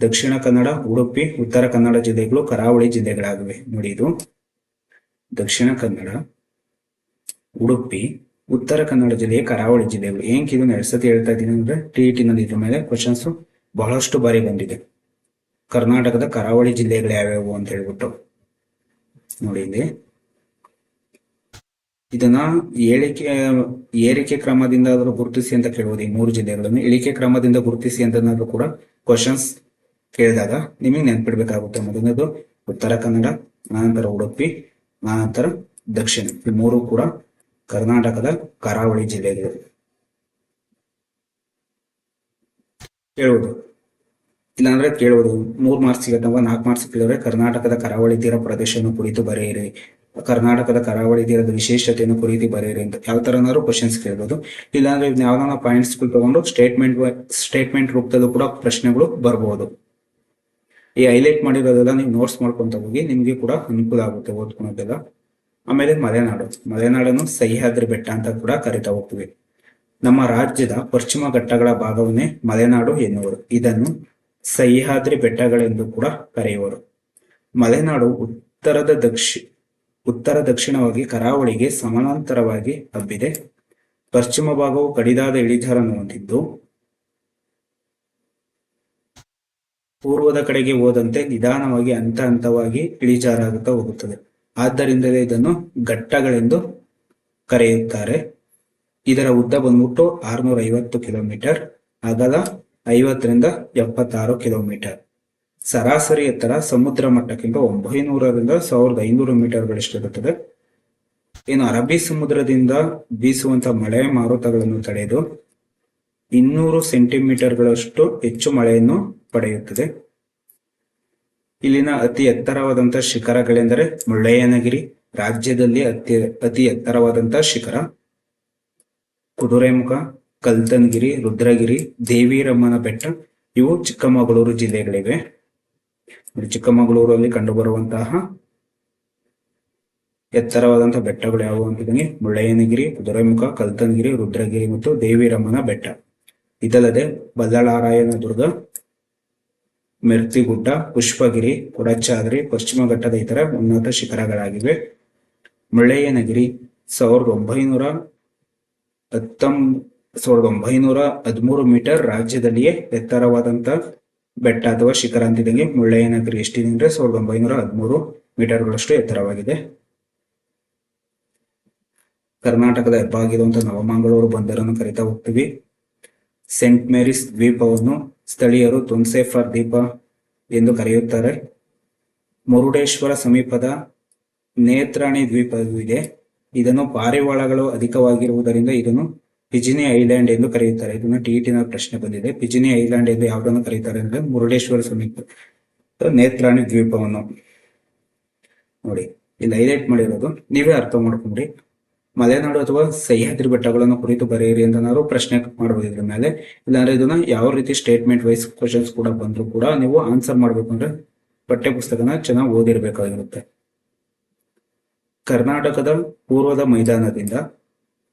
ದಕ್ಷಿಣ ಕನ್ನಡ, ಉಡುಪಿ, ಉತ್ತರ ಕನ್ನಡ ಜಿಲ್ಲೆಗಳು ಕರಾವಳಿ ಜಿಲ್ಲೆಗಳಾಗಿವೆ. ನೋಡಿ ಇದು. ದಕ್ಷಿಣ ಕನ್ನಡ, ಉಡುಪಿ, ಉತ್ತರ ಕನ್ನಡ ಜಿಲ್ಲೆಯ ಕರಾವಳಿ ಜಿಲ್ಲೆಗಳು ಏನಕ್ಕೆ ಇದನ್ನ ಎರಡ್ ಸತಿ ಹೇಳ್ತಾ ಇದ್ದೀನಿ ಅಂದ್ರೆ ಟಿ ಇ ಟಿನಲ್ಲಿ ಇದ್ರ ಮೇಲೆ ಕ್ವಶನ್ಸ್ ಬಹಳಷ್ಟು ಬಾರಿ ಬಂದಿದೆ. ಕರ್ನಾಟಕದ ಕರಾವಳಿ ಜಿಲ್ಲೆಗಳು ಯಾವ್ಯಾವು ಅಂತ ಹೇಳ್ಬಿಟ್ಟು ನೋಡಿ ಇಲ್ಲಿ. ಇದನ್ನ ಏಳಿಕೆ, ಏರಿಕೆ ಕ್ರಮದಿಂದ ಆದರೂ ಗುರುತಿಸಿ ಅಂತ ಕೇಳಬಹುದು ಈ ಮೂರು ಜಿಲ್ಲೆಗಳನ್ನು. ಇಳಿಕೆ ಕ್ರಮದಿಂದ ಗುರುತಿಸಿ ಅಂತ ಕೂಡ ಕ್ವಶನ್ಸ್ ಕೇಳಿದಾಗ ನಿಮಗೆ ನೆನ್ಪಿಡ್ಬೇಕಾಗುತ್ತೆ. ಮೊದಲನೇದು ಉತ್ತರ ಕನ್ನಡ ನಂತರ ಉಡುಪಿ ಆನಂತರ ದಕ್ಷಿಣ. ಈ ಮೂರು ಕೂಡ ಕರ್ನಾಟಕದ ಕರಾವಳಿ ಜಿಲ್ಲೆಗಳು ಕೇಳುವುದು. ಇಲ್ಲಾಂದ್ರೆ ಕೇಳುವುದು. ಮೂರ್ ಮಾರ್ಕ್ಸ್ ಅಥವಾ ನಾಲ್ಕು ಮಾರ್ಕ್ಸ್ ಕೇಳಿದ್ರೆ ಕರ್ನಾಟಕದ ಕರಾವಳಿ ತೀರ ಪ್ರದೇಶವನ್ನು ಕುರಿತು ಬರೆಯಿರಿ. ಕರ್ನಾಟಕದ ಕರಾವಳಿ ತೀರದ ವಿಶೇಷತೆಯನ್ನು ಕುರಿತು ಬರೆಯಿರಿ ಅಂತ ಯಾವ ತರನಾದ್ರು ಕ್ವಶನ್ಸ್ ಕೇಳ್ಬೋದು. ಇಲ್ಲಾಂದ್ರೆ ಯಾವ್ದಾನ ಪಾಯಿಂಟ್ಸ್ ತಗೊಂಡು ಸ್ಟೇಟ್ಮೆಂಟ್ ಸ್ಟೇಟ್ಮೆಂಟ್ ರೂಪದಲ್ಲೂ ಕೂಡ ಪ್ರಶ್ನೆಗಳು ಬರಬಹುದು ಈ ಹೈಲೈಟ್ ಮಾಡಿರೋದೆಲ್ಲ ನೀವು ನೋಟ್ಸ್ ಮಾಡ್ಕೊಂತ ಹೋಗಿ ನಿಮಗೆ ಕೂಡ ಅನುಕೂಲ ಆಗುತ್ತೆ ಓದ್ಕೊಳೋದೆಲ್ಲ. ಆಮೇಲೆ ಮಲೆನಾಡು. ಮಲೆನಾಡನ್ನು ಸಹ್ಯಾದ್ರಿ ಬೆಟ್ಟ ಅಂತ ಕೂಡ ಕರಿತಾ ಹೋಗ್ತೀವಿ. ನಮ್ಮ ರಾಜ್ಯದ ಪಶ್ಚಿಮ ಘಟ್ಟಗಳ ಭಾಗವನ್ನೇ ಮಲೆನಾಡು ಎನ್ನುವರು. ಇದನ್ನು ಸಹ್ಯಾದ್ರಿ ಬೆಟ್ಟಗಳೆಂದು ಕೂಡ ಕರೆಯುವರು. ಮಲೆನಾಡು ಉತ್ತರದ ದಕ್ಷಿ, ಉತ್ತರ ದಕ್ಷಿಣವಾಗಿ ಕರಾವಳಿಗೆ ಸಮಾನಾಂತರವಾಗಿ ಹಬ್ಬಿದೆ. ಪಶ್ಚಿಮ ಭಾಗವು ಕಡಿದಾದ ಇಳಿಜಾರನ್ನು ಹೊಂದಿದ್ದು ಪೂರ್ವದ ಕಡೆಗೆ ಹೋದಂತೆ ನಿಧಾನವಾಗಿ ಹಂತ ಹಂತವಾಗಿ ಇಳಿಜಾರಾಗುತ್ತಾ ಹೋಗುತ್ತದೆ. ಆದ್ದರಿಂದಲೇ ಇದನ್ನು ಘಟ್ಟಗಳೆಂದು ಕರೆಯುತ್ತಾರೆ. ಇದರ ಉದ್ದ ಬಂದ್ಬಿಟ್ಟು ಆರುನೂರ ಐವತ್ತು ಕಿಲೋಮೀಟರ್, ಅಗಲ ಐವತ್ತರಿಂದ ಎಪ್ಪತ್ತಾರು ಕಿಲೋಮೀಟರ್. ಸರಾಸರಿ ಎತ್ತರ ಸಮುದ್ರ ಮಟ್ಟಕ್ಕಿಂತ ಒಂಬೈನೂರರಿಂದ ಸಾವಿರದ ಐನೂರು ಮೀಟರ್ಗಳಷ್ಟಿರುತ್ತದೆ. ಇನ್ನು ಅರಬ್ಬಿ ಸಮುದ್ರದಿಂದ ಬೀಸುವಂತ ಮಳೆ ಮಾರುತಗಳನ್ನು ತಡೆದು ಇನ್ನೂರು ಸೆಂಟಿಮೀಟರ್ಗಳಷ್ಟು ಹೆಚ್ಚು ಮಳೆಯನ್ನು ಪಡೆಯುತ್ತದೆ. ಇಲ್ಲಿನ ಅತಿ ಎತ್ತರವಾದಂತಹ ಶಿಖರಗಳೆಂದರೆ ಮುಳ್ಳಯ್ಯನಗಿರಿ, ರಾಜ್ಯದಲ್ಲಿ ಅತಿ ಅತಿ ಎತ್ತರವಾದಂತಹ ಶಿಖರ. ಕುದುರೆಮುಖ, ಕಲ್ತನ್ಗಿರಿ, ರುದ್ರಗಿರಿ, ದೇವಿರಮ್ಮನ ಬೆಟ್ಟ, ಇವು ಚಿಕ್ಕಮಗಳೂರು ಜಿಲ್ಲೆಗಳಿವೆ. ಚಿಕ್ಕಮಗಳೂರಲ್ಲಿ ಕಂಡುಬರುವಂತಹ ಎತ್ತರವಾದಂತಹ ಬೆಟ್ಟಗಳು ಯಾವುವು ಅಂತಿದ್ದೀನಿ? ಮುಳ್ಳಯ್ಯನಗಿರಿ, ಕುದುರೆಮುಖ, ಕಲ್ತನ್ಗಿರಿ, ರುದ್ರಗಿರಿ ಮತ್ತು ದೇವಿರಮ್ಮನ ಬೆಟ್ಟ. ಇದಲ್ಲದೆ ಬಲ್ಲಾಳಾರಾಯಣ ದುರ್ಗ ಮೆರ್ತಿಗುಡ್ಡ, ಪುಷ್ಪಗಿರಿ, ಕೊಡಚಾದ್ರಿ, ಪಶ್ಚಿಮ ಘಟ್ಟದ ಇತರ ಉನ್ನತ ಶಿಖರಗಳಾಗಿವೆ. ಮುಳ್ಳಯ್ಯನಗಿರಿ, ಸಾವಿರದ ಒಂಬೈನೂರ ಹತ್ತೊಂ, ಸಾವಿರದ ಒಂಬೈನೂರ ಹದಿಮೂರು ಮೀಟರ್ ರಾಜ್ಯದಲ್ಲಿಯೇ ಎತ್ತರವಾದಂತ ಬೆಟ್ಟ ಅಥವಾ ಶಿಖರ ಅಂತಿದಂಗೆ ಮುಳ್ಳಯ್ಯನಗಿರಿ ಎಷ್ಟಿದೆ ಅಂದ್ರೆ ಸಾವಿರದ ಒಂಬೈನೂರ ಹದಿಮೂರು ಮೀಟರ್ಗಳಷ್ಟು ಎತ್ತರವಾಗಿದೆ. ಕರ್ನಾಟಕದ ಹೆಬ್ಬಾಗಿರುವಂತಹ ನವಮಂಗಳೂರು ಬಂದರನ್ನು ಕರಿತಾ ಹೋಗ್ತೀವಿ. ಸೆಂಟ್ ಮೇರಿಸ್ ದ್ವೀಪವನ್ನು ಸ್ಥಳೀಯರು ತುನ್ಸೇಫರ್ ದ್ವೀಪ ಎಂದು ಕರೆಯುತ್ತಾರೆ. ಮುರುಡೇಶ್ವರ ಸಮೀಪದ ನೇತ್ರಾಣಿ ದ್ವೀಪವಿದೆ ಇದನ್ನು ಪಾರಿವಾಳಗಳು ಅಧಿಕವಾಗಿರುವುದರಿಂದ ಇದನ್ನು ಪಿಜಿನಿ ಐಲ್ಯಾಂಡ್ ಎಂದು ಕರೆಯುತ್ತಾರೆ. ಇದನ್ನು ಟಿಇಟಿನ ಪ್ರಶ್ನೆ ಬಂದಿದೆ. ಪಿಜಿನಿ ಐಲ್ಯಾಂಡ್ ಎಂದು ಯಾವುದನ್ನು ಕರೆಯುತ್ತಾರೆ ಅಂದ್ರೆ ಮುರುಡೇಶ್ವರ ಸಮೀಪ ನೇತ್ರಾಣಿ ದ್ವೀಪವನ್ನು ನೋಡಿ. ಇಲ್ಲಿ ಹೈಲೈಟ್ ಮಾಡಿರೋದು ನೀವೇ ಅರ್ಥ ಮಾಡ್ಕೊಂಡ್ರಿ. ಮಲೆನಾಡು ಅಥವಾ ಸಹ್ಯಾದ್ರಿ ಬೆಟ್ಟಗಳನ್ನು ಕುರಿತು ಬರೆಯಿರಿ ಅಂತ ನಾವು ಪ್ರಶ್ನೆ ಮಾಡಬಹುದು ಇದ್ರ ಮೇಲೆ. ಇಲ್ಲಾಂದ್ರೆ ಇದನ್ನ ಯಾವ ರೀತಿ ಸ್ಟೇಟ್ಮೆಂಟ್ ವೈಸ್ ಕ್ವಶನ್ಸ್ ಕೂಡ ಬಂದ್ರು ಕೂಡ ನೀವು ಆನ್ಸರ್ ಮಾಡ್ಬೇಕು ಅಂದ್ರೆ ಪಠ್ಯ ಪುಸ್ತಕನ ಚೆನ್ನಾಗಿ ಓದಿರ್ಬೇಕಾಗಿರುತ್ತೆ. ಕರ್ನಾಟಕದ ಪೂರ್ವದ ಮೈದಾನದಿಂದ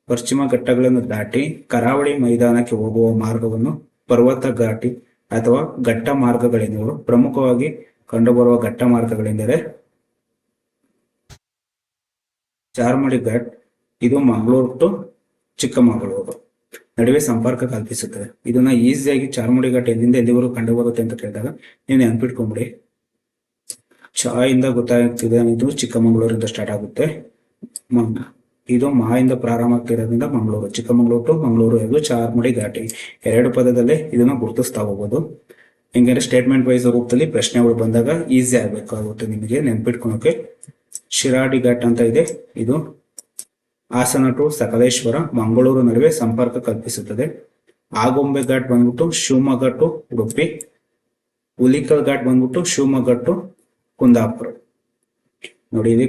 ಪಶ್ಚಿಮ ಘಟ್ಟಗಳನ್ನು ದಾಟಿ ಕರಾವಳಿ ಮೈದಾನಕ್ಕೆ ಹೋಗುವ ಮಾರ್ಗವನ್ನು ಪರ್ವತ ಘಾಟಿ ಅಥವಾ ಘಟ್ಟ ಮಾರ್ಗಗಳೆಂದು ಪ್ರಮುಖವಾಗಿ ಕಂಡುಬರುವ ಘಟ್ಟ ಮಾರ್ಗಗಳೆಂದರೆ ಚಾರ್ಮಡಿ ಘಾಟ್ ಇದು ಮಂಗಳೂರು ಟು ಚಿಕ್ಕಮಗಳೂರು. ನಡುವೆ ಸಂಪರ್ಕ ಕಲ್ಪಿಸುತ್ತದೆ. ಇದನ್ನ ಈಸಿಯಾಗಿ ಚಾರ್ಮುಡಿ ಘಾಟ್ ಎಲ್ಲಿಂದ ಎಲ್ಲಿವರೆಗೂ ಕಂಡು ಬರುತ್ತೆ ಅಂತ ಕೇಳಿದಾಗ ನೀವು ನೆನ್ಪಿಟ್ಕೊಂಬಿಡಿ. ಚ ಇಂದ ಗೊತ್ತಾಗ್ತಿದೆ ಇದು ಚಿಕ್ಕಮಗಳೂರಿಂದ ಸ್ಟಾರ್ಟ್ ಆಗುತ್ತೆ. ಇದು ಮಾ ಇಂದ ಪ್ರಾರಂಭ ಆಗ್ತಿರೋದ್ರಿಂದ ಮಂಗಳೂರು, ಚಿಕ್ಕಮಗಳೂರು ಟು ಮಂಗಳೂರು ಎರಡು ಚಾರ್ಮುಡಿ ಘಾಟಿ ಎರಡು ಪದದಲ್ಲೇ ಇದನ್ನ ಗುರುತಿಸ್ತಾ ಹೋಗ್ಬೋದು. ಹೆಂಗಂದ್ರೆ ಸ್ಟೇಟ್ಮೆಂಟ್ ವೈಸ್ ರೂಪದಲ್ಲಿ ಪ್ರಶ್ನೆಗಳು ಬಂದಾಗ ಈಸಿ ಆಗ್ಬೇಕಾಗುತ್ತೆ ನಿಮಗೆ ನೆನ್ಪಿಟ್ಕೊಳಕ್ಕೆ ಶಿರಾಡಿ ಘಾಟ್ ಅಂತ ಇದೆ. ಇದು ಹಾಸನ ಟು ಸಕಲೇಶ್ವರ, ಮಂಗಳೂರು ನಡುವೆ ಸಂಪರ್ಕ ಕಲ್ಪಿಸುತ್ತದೆ. ಆಗೊಂಬೆ ಘಾಟ್ ಬಂದ್ಬಿಟ್ಟು ಶಿವಮೊಗ್ಗ ಟು ಉಡುಪಿ, ಹುಲಿಕಲ್ ಘಾಟ್ ಬಂದ್ಬಿಟ್ಟು ಶಿವಮೊಗ್ಗ ಟು ಕುಂದಾಪುರ. ನೋಡಿ ಇಲ್ಲಿ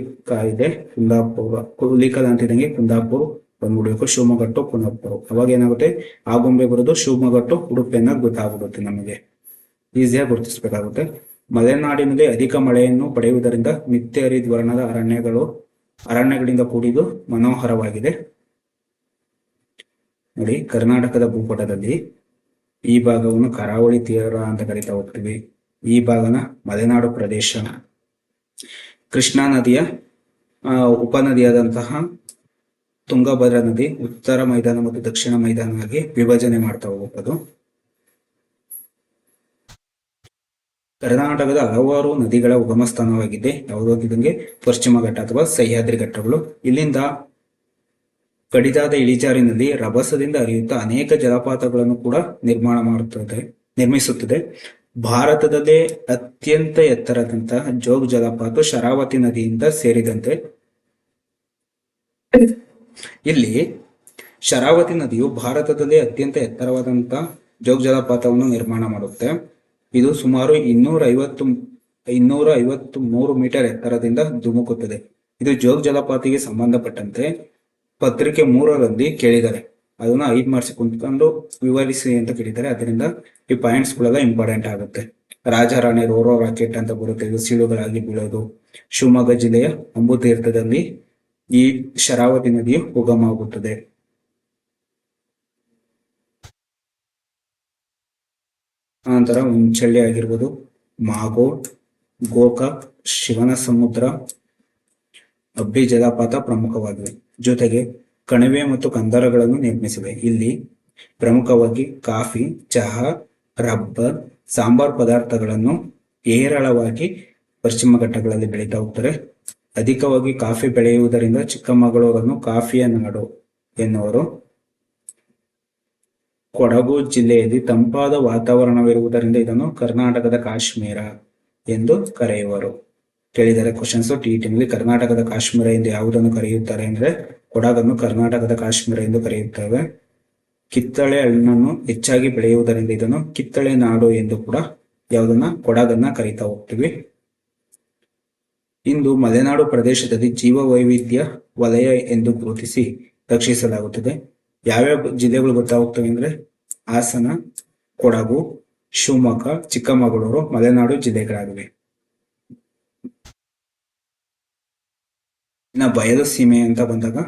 ಇದೆ ಕುಂದಾಪುರ, ಹುಲಿಕಲ್ ಅಂತಿದಂಗೆ ಕುಂದಾಪುರ ಬಂದ್ಬಿಡ್ಬೇಕು, ಶಿವಮೊಗ್ಗ ಟು ಕುಂದಾಪುರ. ಅವಾಗ ಏನಾಗುತ್ತೆ? ಆಗೊಂಬೆ ಬರೋದು ಶಿವಮೊಗ್ಗ ಟು ಉಡುಪಿ ಅನ್ನೋದು ಗೊತ್ತಾಗ್ಬಿಡುತ್ತೆ ನಮಗೆ. ಈಸಿಯಾಗಿ ಗುರುತಿಸಬೇಕಾಗುತ್ತೆ. ಮಲೆನಾಡಿನಲ್ಲಿ ಅಧಿಕ ಮಳೆಯನ್ನು ಪಡೆಯುವುದರಿಂದ ನಿತ್ಯ ಹರಿದ್ವರ್ಣದ ಅರಣ್ಯಗಳು ಅರಣ್ಯಗಳಿಂದ ಕೂಡಿದ್ದು ಮನೋಹರವಾಗಿದೆ. ನೋಡಿ, ಕರ್ನಾಟಕದ ಭೂಪಟದಲ್ಲಿ ಈ ಭಾಗವನ್ನು ಕರಾವಳಿ ತೀರ ಅಂತ ಕರಿತಾ ಹೋಗ್ತೀವಿ. ಈ ಭಾಗನ ಮಲೆನಾಡು ಪ್ರದೇಶ. ಕೃಷ್ಣಾ ನದಿಯ ಉಪನದಿಯಾದಂತಹ ತುಂಗಭದ್ರಾ ನದಿ ಉತ್ತರ ಮೈದಾನ ಮತ್ತು ದಕ್ಷಿಣ ಮೈದಾನವಾಗಿ ವಿಭಜನೆ ಮಾಡ್ತಾ ಹೋಗೋದು. ಕರ್ನಾಟಕದ ಹಲವಾರು ನದಿಗಳ ಉಗಮ ಸ್ಥಾನವಾಗಿದೆ ಪಶ್ಚಿಮ ಘಟ್ಟ ಅಥವಾ ಸಹ್ಯಾದ್ರಿ ಘಟ್ಟಗಳು. ಇಲ್ಲಿಂದ ಕಡಿದಾದ ಇಳಿಜಾರಿನಲ್ಲಿ ರಭಸದಿಂದ ಹರಿಯುತ್ತಾ ಅನೇಕ ಜಲಪಾತಗಳನ್ನು ಕೂಡ ನಿರ್ಮಾಣ ಮಾಡುತ್ತದೆ, ನಿರ್ಮಿಸುತ್ತದೆ. ಭಾರತದಲ್ಲೇ ಅತ್ಯಂತ ಎತ್ತರದಂತಹ ಜೋಗ್ ಜಲಪಾತ ಶರಾವತಿ ನದಿಯಿಂದ ಸೇರಿದಂತೆ. ಇಲ್ಲಿ ಶರಾವತಿ ನದಿಯು ಭಾರತದಲ್ಲೇ ಅತ್ಯಂತ ಎತ್ತರವಾದಂತಹ ಜೋಗ್ ಜಲಪಾತವನ್ನು ನಿರ್ಮಾಣ ಮಾಡುತ್ತೆ. ಇದು ಸುಮಾರು ಇನ್ನೂರ ಐವತ್ತು ಇನ್ನೂರ ಐವತ್ತು ಮೂರು ಮೀಟರ್ ಎತ್ತರದಿಂದ ಧುಮುಕುತ್ತದೆ. ಇದು ಜೋಗ್ ಜಲಪಾತಿಗೆ ಸಂಬಂಧಪಟ್ಟಂತೆ ಪತ್ರಿಕೆ ಮೂರರಲ್ಲಿ ಕೇಳಿದ್ದಾರೆ. ಅದನ್ನ ಐದ್ ಮಾರ್ಕ್ಸ್ ಕುಂತ್ಕೊಂಡು ವಿವರಿಸಿ ಅಂತ ಕೇಳಿದ್ದಾರೆ. ಅದರಿಂದ ಈ ಪಾಯಿಂಟ್ಸ್ ಗಳೆಲ್ಲ ಇಂಪಾರ್ಟೆಂಟ್ ಆಗುತ್ತೆ. ರಾಜಾರಾಣಿ ರೋರೋ ರಾಕೆಟ್ ಅಂತ ಬರುತ್ತೆ. ಇದು ಸಿಳುಗಳಾಗಿ ಬೀಳೋದು. ಶಿವಮೊಗ್ಗ ಜಿಲ್ಲೆಯ ಅಂಬುತೀರ್ಥದಲ್ಲಿ ಈ ಶರಾವತಿ ನದಿಯು ಉಗಮ ಆನಂತರ ಉಂಚಳ್ಳಿ ಆಗಿರ್ಬೋದು ಮಾಗೋಟ್ ಗೋಕಾಕ್ ಶಿವನ ಸಮುದ್ರ ಅಬ್ಬಿ ಜಲಪಾತ ಪ್ರಮುಖವಾಗಿವೆ. ಜೊತೆಗೆ ಕಣಿವೆ ಮತ್ತು ಕಂದರಗಳನ್ನು ನಿರ್ಮಿಸಿವೆ. ಇಲ್ಲಿ ಪ್ರಮುಖವಾಗಿ ಕಾಫಿ, ಚಹಾ, ರಬ್ಬರ್, ಸಾಂಬಾರ್ ಪದಾರ್ಥಗಳನ್ನು ಹೇರಳವಾಗಿ ಪಶ್ಚಿಮ ಘಟ್ಟಗಳಲ್ಲಿ ಬೆಳೀತಾ ಹೋಗ್ತಾರೆ. ಅಧಿಕವಾಗಿ ಕಾಫಿ ಬೆಳೆಯುವುದರಿಂದ ಚಿಕ್ಕಮಗಳೂರನ್ನು ಕಾಫಿಯ ನಾಡು ಎನ್ನುವರು. ಕೊಡಗು ಜಿಲ್ಲೆಯಲ್ಲಿ ತಂಪಾದ ವಾತಾವರಣವಿರುವುದರಿಂದ ಇದನ್ನು ಕರ್ನಾಟಕದ ಕಾಶ್ಮೀರ ಎಂದು ಕರೆಯುವರು. ಕೇಳಿದರೆ ಕ್ವಶನ್ಸ್ ಟಿ ಟಿನಲ್ಲಿ ಕರ್ನಾಟಕದ ಕಾಶ್ಮೀರ ಎಂದು ಯಾವುದನ್ನು ಕರೆಯುತ್ತಾರೆ ಅಂದ್ರೆ ಕೊಡಗನ್ನು ಕರ್ನಾಟಕದ ಕಾಶ್ಮೀರ ಎಂದು ಕರೆಯುತ್ತೇವೆ. ಕಿತ್ತಳೆ ಹಣ್ಣನ್ನು ಹೆಚ್ಚಾಗಿ ಬೆಳೆಯುವುದರಿಂದ ಇದನ್ನು ಕಿತ್ತಳೆ ನಾಡು ಎಂದು ಕೂಡ ಯಾವುದನ್ನ ಕೊಡಗನ್ನ ಕರೀತಾ ಹೋಗ್ತೀವಿ. ಇಂದು ಮಲೆನಾಡು ಪ್ರದೇಶದಲ್ಲಿ ಜೀವ ವೈವಿಧ್ಯ ವಲಯ ಎಂದು ಗುರುತಿಸಿ ರಕ್ಷಿಸಲಾಗುತ್ತದೆ. ಯಾವ್ಯಾವ ಜಿಲ್ಲೆಗಳು ಗೊತ್ತಾಗ್ತವೆ ಅಂದ್ರೆ ಹಾಸನ, ಕೊಡಗು, ಶಿವಮೊಗ್ಗ, ಚಿಕ್ಕಮಗಳೂರು, ಮಲೆನಾಡು ಜಿಲ್ಲೆಗಳಾಗಿವೆ. ಇನ್ನ ಬಯಲು ಸೀಮೆ ಅಂತ ಬಂದಾಗ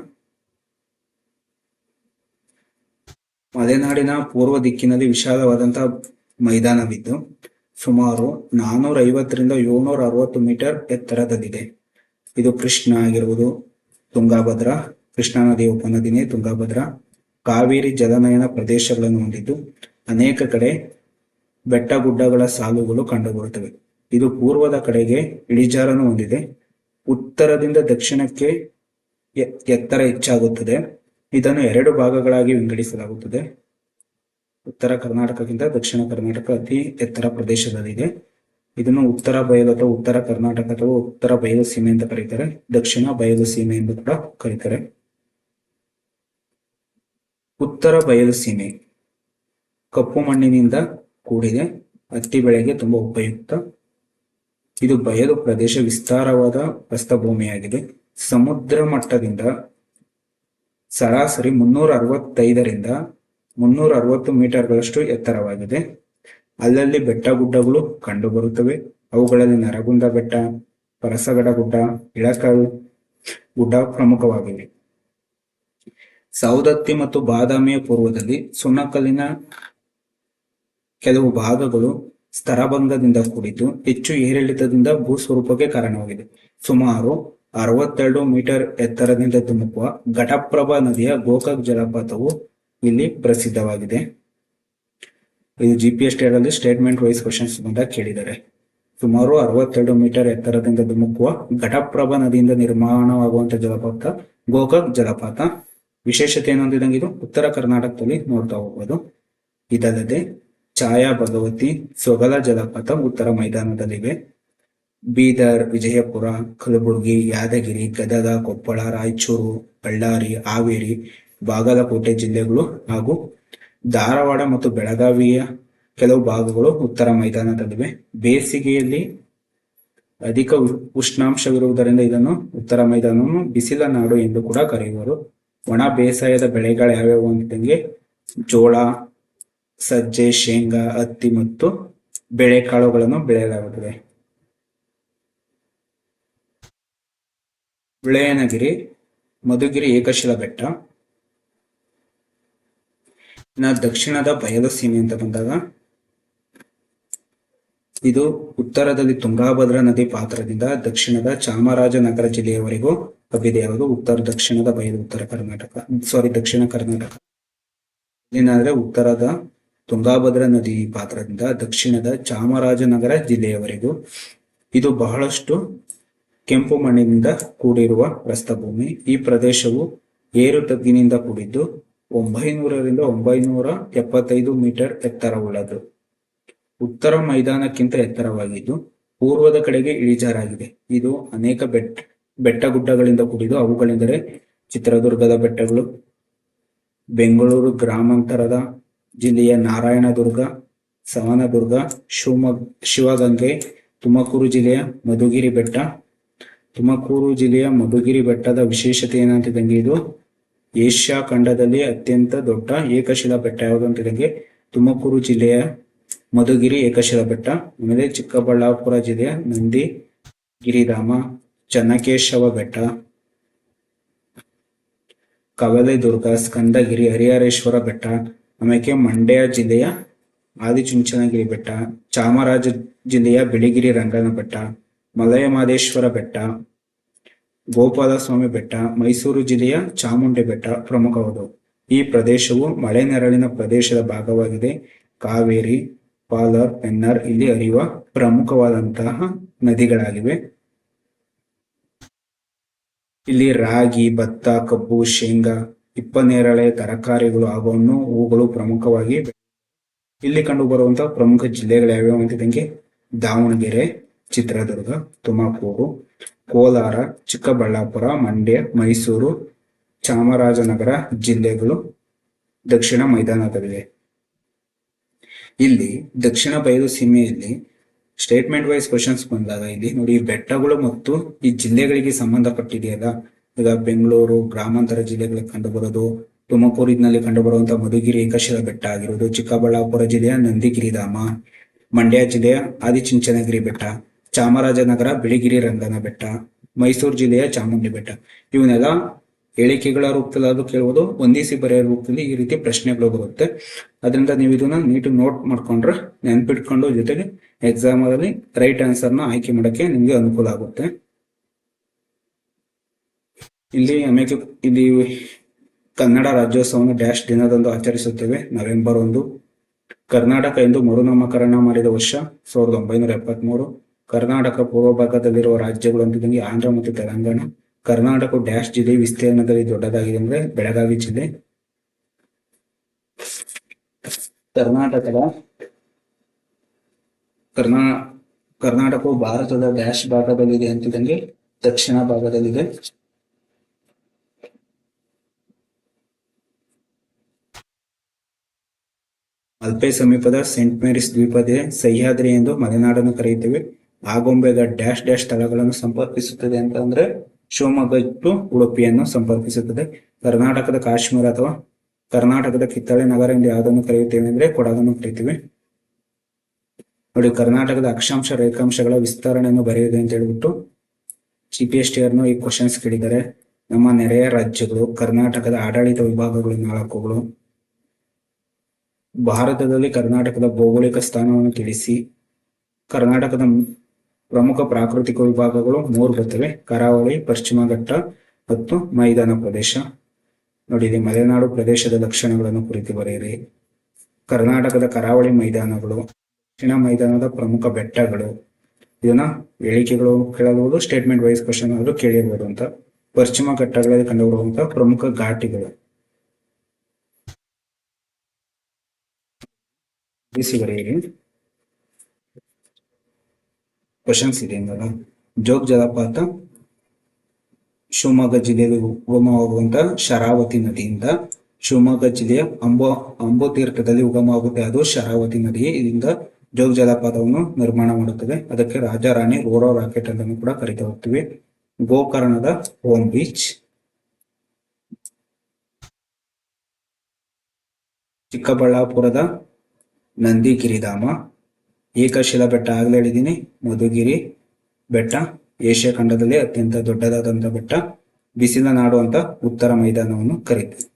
ಮಲೆನಾಡಿನ ಪೂರ್ವ ದಿಕ್ಕಿನಲ್ಲಿ ವಿಶಾಲವಾದಂತಹ ಮೈದಾನವಿದ್ದು ಸುಮಾರು ನಾನೂರ ಐವತ್ತರಿಂದ ಏಳ್ನೂರ ಅರವತ್ತು ಮೀಟರ್ ಎತ್ತರದಲ್ಲಿದೆ. ಇದು ಕೃಷ್ಣ ಆಗಿರುವುದು ತುಂಗಾಭದ್ರಾ ಕೃಷ್ಣಾ ನದಿ ಉಪನದಿನೇ ತುಂಗಾಭದ್ರಾ. ಕಾವೇರಿ ಜಲನಯನ ಪ್ರದೇಶಗಳನ್ನು ಹೊಂದಿದ್ದು ಅನೇಕ ಕಡೆ ಬೆಟ್ಟ ಗುಡ್ಡಗಳ ಸಾಲುಗಳು ಕಂಡುಬರುತ್ತವೆ. ಇದು ಪೂರ್ವದ ಕಡೆಗೆ ಇಳಿಜಾರನ್ನು ಹೊಂದಿದೆ. ಉತ್ತರದಿಂದ ದಕ್ಷಿಣಕ್ಕೆ ಎತ್ತರ ಹೆಚ್ಚಾಗುತ್ತದೆ. ಇದನ್ನು ಎರಡು ಭಾಗಗಳಾಗಿ ವಿಂಗಡಿಸಲಾಗುತ್ತದೆ. ಉತ್ತರ ಕರ್ನಾಟಕಕ್ಕಿಂತ ದಕ್ಷಿಣ ಕರ್ನಾಟಕ ಅತಿ ಎತ್ತರ ಪ್ರದೇಶದಲ್ಲಿದೆ. ಇದನ್ನು ಉತ್ತರ ಬಯಲು ಅಥವಾ ಉತ್ತರ ಕರ್ನಾಟಕ ಅಥವಾ ಉತ್ತರ ಬಯಲು ಸೀಮೆ ಅಂತ ಕರೀತಾರೆ. ದಕ್ಷಿಣ ಬಯಲು ಸೀಮೆ ಎಂದು ಕೂಡ ಕರೀತಾರೆ. ಉತ್ತರ ಬಯಲು ಸೀಮೆ. ಕಪ್ಪು ಮಣ್ಣಿನಿಂದ ಕೂಡಿದೆ. ಹತ್ತಿ ಬೆಳೆಗೆ ತುಂಬಾ ಉಪಯುಕ್ತ. ಇದು ಬಯಲು ಪ್ರದೇಶ ವಿಸ್ತಾರವಾದ ಪ್ರಸ್ಥಭೂಮಿಯಾಗಿದೆ ಸಮುದ್ರ ಮಟ್ಟದಿಂದ ಸರಾಸರಿ ಮುನ್ನೂರ ಅರವತ್ತೈದರಿಂದ ಮುನ್ನೂರ ಅರವತ್ತು ಮೀಟರ್ಗಳಷ್ಟು ಎತ್ತರವಾಗಿದೆ. ಅಲ್ಲಲ್ಲಿ ಬೆಟ್ಟ ಗುಡ್ಡಗಳು ಕಂಡುಬರುತ್ತವೆ. ಅವುಗಳಲ್ಲಿ ನರಗುಂದ ಬೆಟ್ಟ, ಪರಸಗಡ ಗುಡ್ಡ, ಇಳಕಲ್ ಗುಡ್ಡ ಪ್ರಮುಖವಾಗಿವೆ. ಸೌದತ್ತಿ ಮತ್ತು ಬಾದಾಮಿಯ ಪೂರ್ವದಲ್ಲಿ ಸುಣ್ಣಕಲ್ಲಿನ ಕೆಲವು ಭಾಗಗಳು ಸ್ತರಭಂಗದಿಂದ ಕೂಡಿದ್ದು ಹೆಚ್ಚು ಏರಿಳಿತದಿಂದ ಭೂಸ್ವರೂಪಕ್ಕೆ ಕಾರಣವಾಗಿದೆ. ಸುಮಾರು ಅರವತ್ತೆರಡು ಮೀಟರ್ ಎತ್ತರದಿಂದ ಧುಮುಕುವ ಘಟಪ್ರಭಾ ನದಿಯ ಗೋಕಾಕ್ ಜಲಪಾತವು ಇಲ್ಲಿ ಪ್ರಸಿದ್ಧವಾಗಿದೆ. ಇದು G P S statement wise questions ಬಂದ ಕೇಳಿದ್ದಾರೆ ಸುಮಾರು ಅರವತ್ತೆರಡು ಮೀಟರ್ ಎತ್ತರದಿಂದ ಧುಮುಕುವ ಘಟಪ್ರಭಾ ನದಿಯಿಂದ ನಿರ್ಮಾಣವಾಗುವಂತಹ ಜಲಪಾತ ಗೋಕಾಕ್ ಜಲಪಾತ. ವಿಶೇಷತೆ ಏನು ಅಂತಿದಂಗೆ ಇದು ಉತ್ತರ ಕರ್ನಾಟಕದಲ್ಲಿ ನೋಡ್ತಾ ಹೋಗ್ಬೋದು. ಇದಲ್ಲದೆ ಛಾಯಾ ಭಗವತಿ, ಸೊಗಲ ಜಲಪಾತ ಉತ್ತರ ಮೈದಾನದಲ್ಲಿವೆ. ಬೀದರ್, ವಿಜಯಪುರ, ಕಲಬುರಗಿ, ಯಾದಗಿರಿ, ಗದಗ, ಕೊಪ್ಪಳ, ರಾಯಚೂರು, ಬಳ್ಳಾರಿ, ಹಾವೇರಿ, ಬಾಗಲಕೋಟೆ ಜಿಲ್ಲೆಗಳು ಹಾಗೂ ಧಾರವಾಡ ಮತ್ತು ಬೆಳಗಾವಿಯ ಕೆಲವು ಭಾಗಗಳು ಉತ್ತರ ಮೈದಾನದಲ್ಲಿವೆ. ಬೇಸಿಗೆಯಲ್ಲಿ ಅಧಿಕ ಉಷ್ಣಾಂಶವಿರುವುದರಿಂದ ಇದನ್ನು ಉತ್ತರ ಮೈದಾನವನ್ನು ಬಿಸಿಲ ನಾಡು ಎಂದು ಕೂಡ ಕರೆಯುವರು. ಒಣ ಬೇಸಾಯದ ಬೆಳೆಗಳು ಯಾವ್ಯಾವು ಅಂತಂಗೆ ಜೋಳ, ಸಜ್ಜೆ, ಶೇಂಗಾ, ಹತ್ತಿ ಮತ್ತು ಬೆಳೆಕಾಳುಗಳನ್ನು ಬೆಳೆಯಲಾಗುತ್ತದೆ. ಉಳಯನಗಿರಿ ಮಧುಗಿರಿ ಏಕಶಿಲ ಬೆಟ್ಟ. ಇನ್ನ ದಕ್ಷಿಣದ ಬಯಲು ಸೀಮೆ ಅಂತ ಬಂದಾಗ ಇದು ಉತ್ತರದಲ್ಲಿ ತುಂಗಾಭದ್ರಾ ನದಿ ಪಾತ್ರದಿಂದ ದಕ್ಷಿಣದ ಚಾಮರಾಜನಗರ ಜಿಲ್ಲೆಯವರೆಗೂ ಹಬ್ಬಿದೆಯಾವುದು ಉತ್ತರ, ದಕ್ಷಿಣದ ಬಯಲು, ಉತ್ತರ ಕರ್ನಾಟಕ. ಸಾರಿ ದಕ್ಷಿಣ ಕರ್ನಾಟಕ. ಇಲ್ಲಿನಾದ್ರೆ ಉತ್ತರದ ತುಂಗಾಭದ್ರಾ ನದಿ ಪಾತ್ರದಿಂದ ದಕ್ಷಿಣದ ಚಾಮರಾಜನಗರ ಜಿಲ್ಲೆಯವರೆಗೂ ಇದು ಬಹಳಷ್ಟು ಕೆಂಪು ಮಣ್ಣಿನಿಂದ ಕೂಡಿರುವ ಪ್ರಸ್ಥಭೂಮಿ ಈ ಪ್ರದೇಶವು ಏರು ತಗ್ಗಿನಿಂದ ಕೂಡಿದ್ದು ಒಂಬೈನೂರರಿಂದ ಒಂಬೈನೂರ ಎಪ್ಪತ್ತೈದು ಮೀಟರ್ ಎತ್ತರವುಳ್ಳದು. ಉತ್ತರ ಮೈದಾನಕ್ಕಿಂತ ಎತ್ತರವಾಗಿದ್ದು, ಪೂರ್ವದ ಕಡೆಗೆ ಇಳಿಜಾರಾಗಿದೆ. ಇದು ಅನೇಕ ಬೆಟ್ಟ ಬೆಟ್ಟ ಗುಡ್ಡಗಳಿಂದ ಕೂಡಿದ್ದು ಅವುಗಳೆಂದರೆ ಚಿತ್ರದುರ್ಗದ ಬೆಟ್ಟಗಳು, ಬೆಂಗಳೂರು ಗ್ರಾಮಾಂತರದ ಜಿಲ್ಲೆಯ ನಾರಾಯಣದುರ್ಗ ಸವನದುರ್ಗ ಶಿವಮೊಗ್ಗ ಶಿವಗಂಗೆ, ತುಮಕೂರು ಜಿಲ್ಲೆಯ ಮಧುಗಿರಿ ಬೆಟ್ಟ. ತುಮಕೂರು ಜಿಲ್ಲೆಯ ಮಧುಗಿರಿ ಬೆಟ್ಟದ ವಿಶೇಷತೆ ಏನಂತಿದಂಗೆ ಇದು. ಏಷ್ಯಾ ಖಂಡದಲ್ಲಿ ಅತ್ಯಂತ ದೊಡ್ಡ ಏಕಶಿಲಾ ಬೆಟ್ಟ ಯಾವುದು ಅಂತಿದಂಗೆ ತುಮಕೂರು ಜಿಲ್ಲೆಯ ಮಧುಗಿರಿ ಏಕಶಿಲಾ ಬೆಟ್ಟ. ಆಮೇಲೆ ಚಿಕ್ಕಬಳ್ಳಾಪುರ ಜಿಲ್ಲೆಯ ನಂದಿ ಗಿರಿಧಾಮ ಚನ್ನಕೇಶವ ಬೆಟ್ಟ ಕವಲೆದುರ್ಗ ಸ್ಕಂದಗಿರಿ, ಹರಿಹರೇಶ್ವರ ಬೆಟ್ಟ ಆಮೇಲೆ ಮಂಡ್ಯ ಜಿಲ್ಲೆಯ ಆದಿಚುಂಚನಗಿರಿ ಬೆಟ್ಟ, ಚಾಮರಾಜ ಜಿಲ್ಲೆಯ ಬಿಳಿಗಿರಿ ರಂಗನ ಬೆಟ್ಟ, ಮಲಯಮಾದೇಶ್ವರ ಬೆಟ್ಟ, ಗೋಪಾಲಸ್ವಾಮಿ ಬೆಟ್ಟ, ಮೈಸೂರು ಜಿಲ್ಲೆಯ ಚಾಮುಂಡಿ ಬೆಟ್ಟ ಪ್ರಮುಖವಾದವು. ಈ ಪ್ರದೇಶವು ಮಳೆ ನೆರಳಿನ ಪ್ರದೇಶದ ಭಾಗವಾಗಿದೆ. ಕಾವೇರಿ, ಪಾಲರ್, ಪೆನ್ನರ್ ಇಲ್ಲಿ ಹರಿಯುವ ಪ್ರಮುಖವಾದಂತಹ ನದಿಗಳಾಗಿವೆ. ಇಲ್ಲಿ ರಾಗಿ, ಭತ್ತ, ಕಬ್ಬು, ಶೇಂಗಾ ಇಪ್ಪನೇರಳೆ ತರಕಾರಿಗಳು ಹಾಗೂ ಹಣ್ಣು ಹೂಗಳು ಪ್ರಮುಖವಾಗಿ ಇಲ್ಲಿ ಕಂಡು ಬರುವಂತಹ ಪ್ರಮುಖ ಜಿಲ್ಲೆಗಳು ಯಾವ್ಯಾವ ಅಂತಿದ್ದಂಗೆ ದಾವಣಗೆರೆ, ಚಿತ್ರದುರ್ಗ, ತುಮಕೂರು, ಕೋಲಾರ, ಚಿಕ್ಕಬಳ್ಳಾಪುರ, ಮಂಡ್ಯ, ಮೈಸೂರು, ಚಾಮರಾಜನಗರ ಜಿಲ್ಲೆಗಳು ದಕ್ಷಿಣ ಮೈದಾನದಲ್ಲಿವೆ. ಇಲ್ಲಿ ದಕ್ಷಿಣ ಬಯಲು ಸೀಮೆಯಲ್ಲಿ ಸ್ಟೇಟ್ಮೆಂಟ್ ವೈಸ್ ಕ್ವಶನ್ಸ್ ಬಂದಾಗ ಇಲ್ಲಿ ನೋಡಿ ಬೆಟ್ಟಗಳು ಮತ್ತು ಈ ಜಿಲ್ಲೆಗಳಿಗೆ ಸಂಬಂಧಪಟ್ಟಿದೆಯಲ್ಲ. ಈಗ ಬೆಂಗಳೂರು, ಗ್ರಾಮಾಂತರ ಜಿಲ್ಲೆಗಳಲ್ಲಿ ಕಂಡುಬರೋದು ತುಮಕೂರಿನಲ್ಲಿ ಕಂಡುಬರುವಂತಹ ಮಧುಗಿರಿ, ಏಕಶಿಲಾ ಬೆಟ್ಟ ಆಗಿರೋದು, ಚಿಕ್ಕಬಳ್ಳಾಪುರ ಜಿಲ್ಲೆಯ ನಂದಿಗಿರಿ ಧಾಮ, ಮಂಡ್ಯ ಜಿಲ್ಲೆಯ ಆದಿಚುಂಚನಗಿರಿ ಬೆಟ್ಟ, ಚಾಮರಾಜನಗರ, ಬಿಳಿಗಿರಿ ರಂಗನ ಬೆಟ್ಟ, ಮೈಸೂರು ಜಿಲ್ಲೆಯ ಚಾಮುಂಡಿ ಬೆಟ್ಟ. ಇವನ್ನೆಲ್ಲ ಹೇಳಿಕೆಗಳ ರೂಪದಲ್ಲಿ ಅದು ಕೇಳುವುದು ಒಂದಿಸಿ ಬರೆಯ ರೂಪದಲ್ಲಿ ಈ ರೀತಿ ಪ್ರಶ್ನೆಗಳು ಬರುತ್ತೆ. ಅದರಿಂದ ನೀವು ಇದನ್ನ ನೀಟ್ ನೋಟ್ ಮಾಡ್ಕೊಂಡ್ರೆ ನೆನ್ಪಿಟ್ಕೊಂಡು ಜೊತೆಗೆ ಎಕ್ಸಾಮ್ ಅಲ್ಲಿ ರೈಟ್ ಆನ್ಸರ್ನ ಆಯ್ಕೆ ಮಾಡಕ್ಕೆ ನಿಮ್ಗೆ ಅನುಕೂಲ ಆಗುತ್ತೆ. ಇಲ್ಲಿ ಅಮೇಕ ಇಲ್ಲಿ ಕನ್ನಡ ರಾಜ್ಯೋತ್ಸವವನ್ನು ಡ್ಯಾಶ್ ದಿನದಂದು ಆಚರಿಸುತ್ತೇವೆ. ನವೆಂಬರ್ ಒಂದು. ಕರ್ನಾಟಕ ಎಂದು ಮರುನಾಮಕರಣ ಮಾಡಿದ ವರ್ಷ ಸಾವಿರದ ಒಂಬೈನೂರ ಎಪ್ಪತ್ಮೂರು. ಕರ್ನಾಟಕ ಪೂರ್ವ ಭಾಗದಲ್ಲಿರುವ ರಾಜ್ಯಗಳು ಆಂಧ್ರ ಮತ್ತು ತೆಲಂಗಾಣ. ಕರ್ನಾಟಕ ಡ್ಯಾಶ್ ಜಿಲ್ಲೆ ವಿಸ್ತೀರ್ಣದಲ್ಲಿ ದೊಡ್ಡದಾಗಿದೆ ಅಂದ್ರೆ ಬೆಳಗಾವಿ ಜಿಲ್ಲೆ. ಕರ್ನಾಟಕದ? ಕರ್ನಾ ಕರ್ನಾಟಕವು ಭಾರತದ ಡ್ಯಾಶ್ ಭಾಗದಲ್ಲಿದೆ ಅಂತಿದ್ದಂಗೆ ದಕ್ಷಿಣ ಭಾಗದಲ್ಲಿದೆ. ಅಲ್ಪೆ ಸಮೀಪದ ಸೆಂಟ್ ಮೇರಿಸ್ ದ್ವೀಪದ ಸಹ್ಯಾದ್ರಿ ಎಂದು ಮಲೆನಾಡನ್ನು ಕರೆಯುತ್ತೇವೆ. ಆಗೊಂಬೆದ ಡ್ಯಾಶ್ ಡ್ಯಾಶ್ ಸ್ಥಳಗಳನ್ನು ಸಂಪರ್ಕಿಸುತ್ತದೆ ಅಂತ ಅಂದ್ರೆ ಶಿವಮೊಗ್ಗ ಟು ಉಡುಪಿಯನ್ನು ಸಂಪರ್ಕಿಸುತ್ತದೆ. ಕರ್ನಾಟಕದ ಕಾಶ್ಮೀರ ಅಥವಾ ಕರ್ನಾಟಕದ ಕಿತ್ತಳೆ ನಗರ ಎಂದು ಯಾವುದನ್ನು ಕರೆಯುತ್ತೇವೆ ಅಂದ್ರೆ ಕೊಡಗನ್ನು ಕರಿತೀವಿ ನೋಡಿ, ಕರ್ನಾಟಕದ ಅಕ್ಷಾಂಶ ರೇಖಾಂಶಗಳ ವಿಸ್ತರಣೆಯನ್ನು ಬರೆಯುವುದು ಅಂತ ಹೇಳ್ಬಿಟ್ಟು ಜಿ ಪಿ ಎಸ್ ಟಿ ಈ ಕ್ವಶನ್ಸ್ ಕೇಳಿದ್ದಾರೆ. ನಮ್ಮ ನೆರೆಯ ರಾಜ್ಯಗಳು, ಕರ್ನಾಟಕದ ಆಡಳಿತ ವಿಭಾಗಗಳು ನಾಲ್ಕುಗಳು. ಭಾರತದಲ್ಲಿ ಕರ್ನಾಟಕದ ಭೌಗೋಳಿಕ ಸ್ಥಾನವನ್ನು ತಿಳಿಸಿ, ಕರ್ನಾಟಕದ ಪ್ರಮುಖ ಪ್ರಾಕೃತಿಕ ವಿಭಾಗಗಳು ಮೂರು ಬರ್ತವೆ. ಕರಾವಳಿ, ಪಶ್ಚಿಮ ಘಟ್ಟ ಮತ್ತು ಮೈದಾನ ಪ್ರದೇಶ. ನೋಡಿ ಮಲೆನಾಡು ಪ್ರದೇಶದ ಲಕ್ಷಣಗಳನ್ನು ಕುರಿತು ಬರೆಯಿರಿ. ಕರ್ನಾಟಕದ ಕರಾವಳಿ ಮೈದಾನಗಳು, ದಕ್ಷಿಣ ಮೈದಾನದ ಪ್ರಮುಖ ಬೆಟ್ಟಗಳು. ಇದನ್ನ ಹೇಳಿಕೆಗಳು ಕೇಳಬಹುದು ಸ್ಟೇಟ್ಮೆಂಟ್ ವೈಸ್ ಕ್ವಶನ್ ಆದರೂ ಕೇಳಿರ್ಬೋದು ಅಂತ. ಪಶ್ಚಿಮ ಘಟ್ಟಗಳಲ್ಲಿ ಕಂಡುಬರುವಂತಹ ಪ್ರಮುಖ ಘಾಟಿಗಳು. ಬರೆಯಿರಿ. ಕ್ವಶನ್ಸ್ ಇದೆ ಇವಾಗ ಜೋಗ್ ಜಲಪಾತ, ಶಿವಮೊಗ್ಗ ಜಿಲ್ಲೆಯಲ್ಲಿ ಉಗಮವಾಗುವಂತ ಶರಾವತಿ ನದಿಯಿಂದ ಶಿವಮೊಗ್ಗ ಜಿಲ್ಲೆಯ ಅಂಬೋ ಅಂಬೋತೀರ್ಥದಲ್ಲಿ ಉಗಮವಾಗುತ್ತೆ. ಅದು ಶರಾವತಿ ನದಿ ಇದರಿಂದ ಜೋಗ ಜಲಪಾತವನ್ನು ನಿರ್ಮಾಣ ಮಾಡುತ್ತದೆ. ಅದಕ್ಕೆ ರಾಜಾರಾಣಿ ರೋರೋ ರಾಕೆಟ್ ಅಂತ ಕೂಡ ಕರಿತಾ ಹೋಗ್ತೀವಿ. ಗೋಕರ್ಣದ ಹೋಮ್ ಬೀಚ್. ಚಿಕ್ಕಬಳ್ಳಾಪುರದ ನಂದಿಗಿರಿಧಾಮ ಏಕಶಿಲಾ ಬೆಟ್ಟ ಆಗ್ಲೇ ಹೇಳಿದೀನಿ ಮಧುಗಿರಿ ಬೆಟ್ಟ, ಏಷ್ಯಾ ಖಂಡದಲ್ಲಿ ಅತ್ಯಂತ ದೊಡ್ಡದಾದಂತ ಬೆಟ್ಟ ಬಿಸಿಲ ನಾಡು ಅಂತ ಉತ್ತರ ಮೈದಾನವನ್ನು ಕರೀತೀವಿ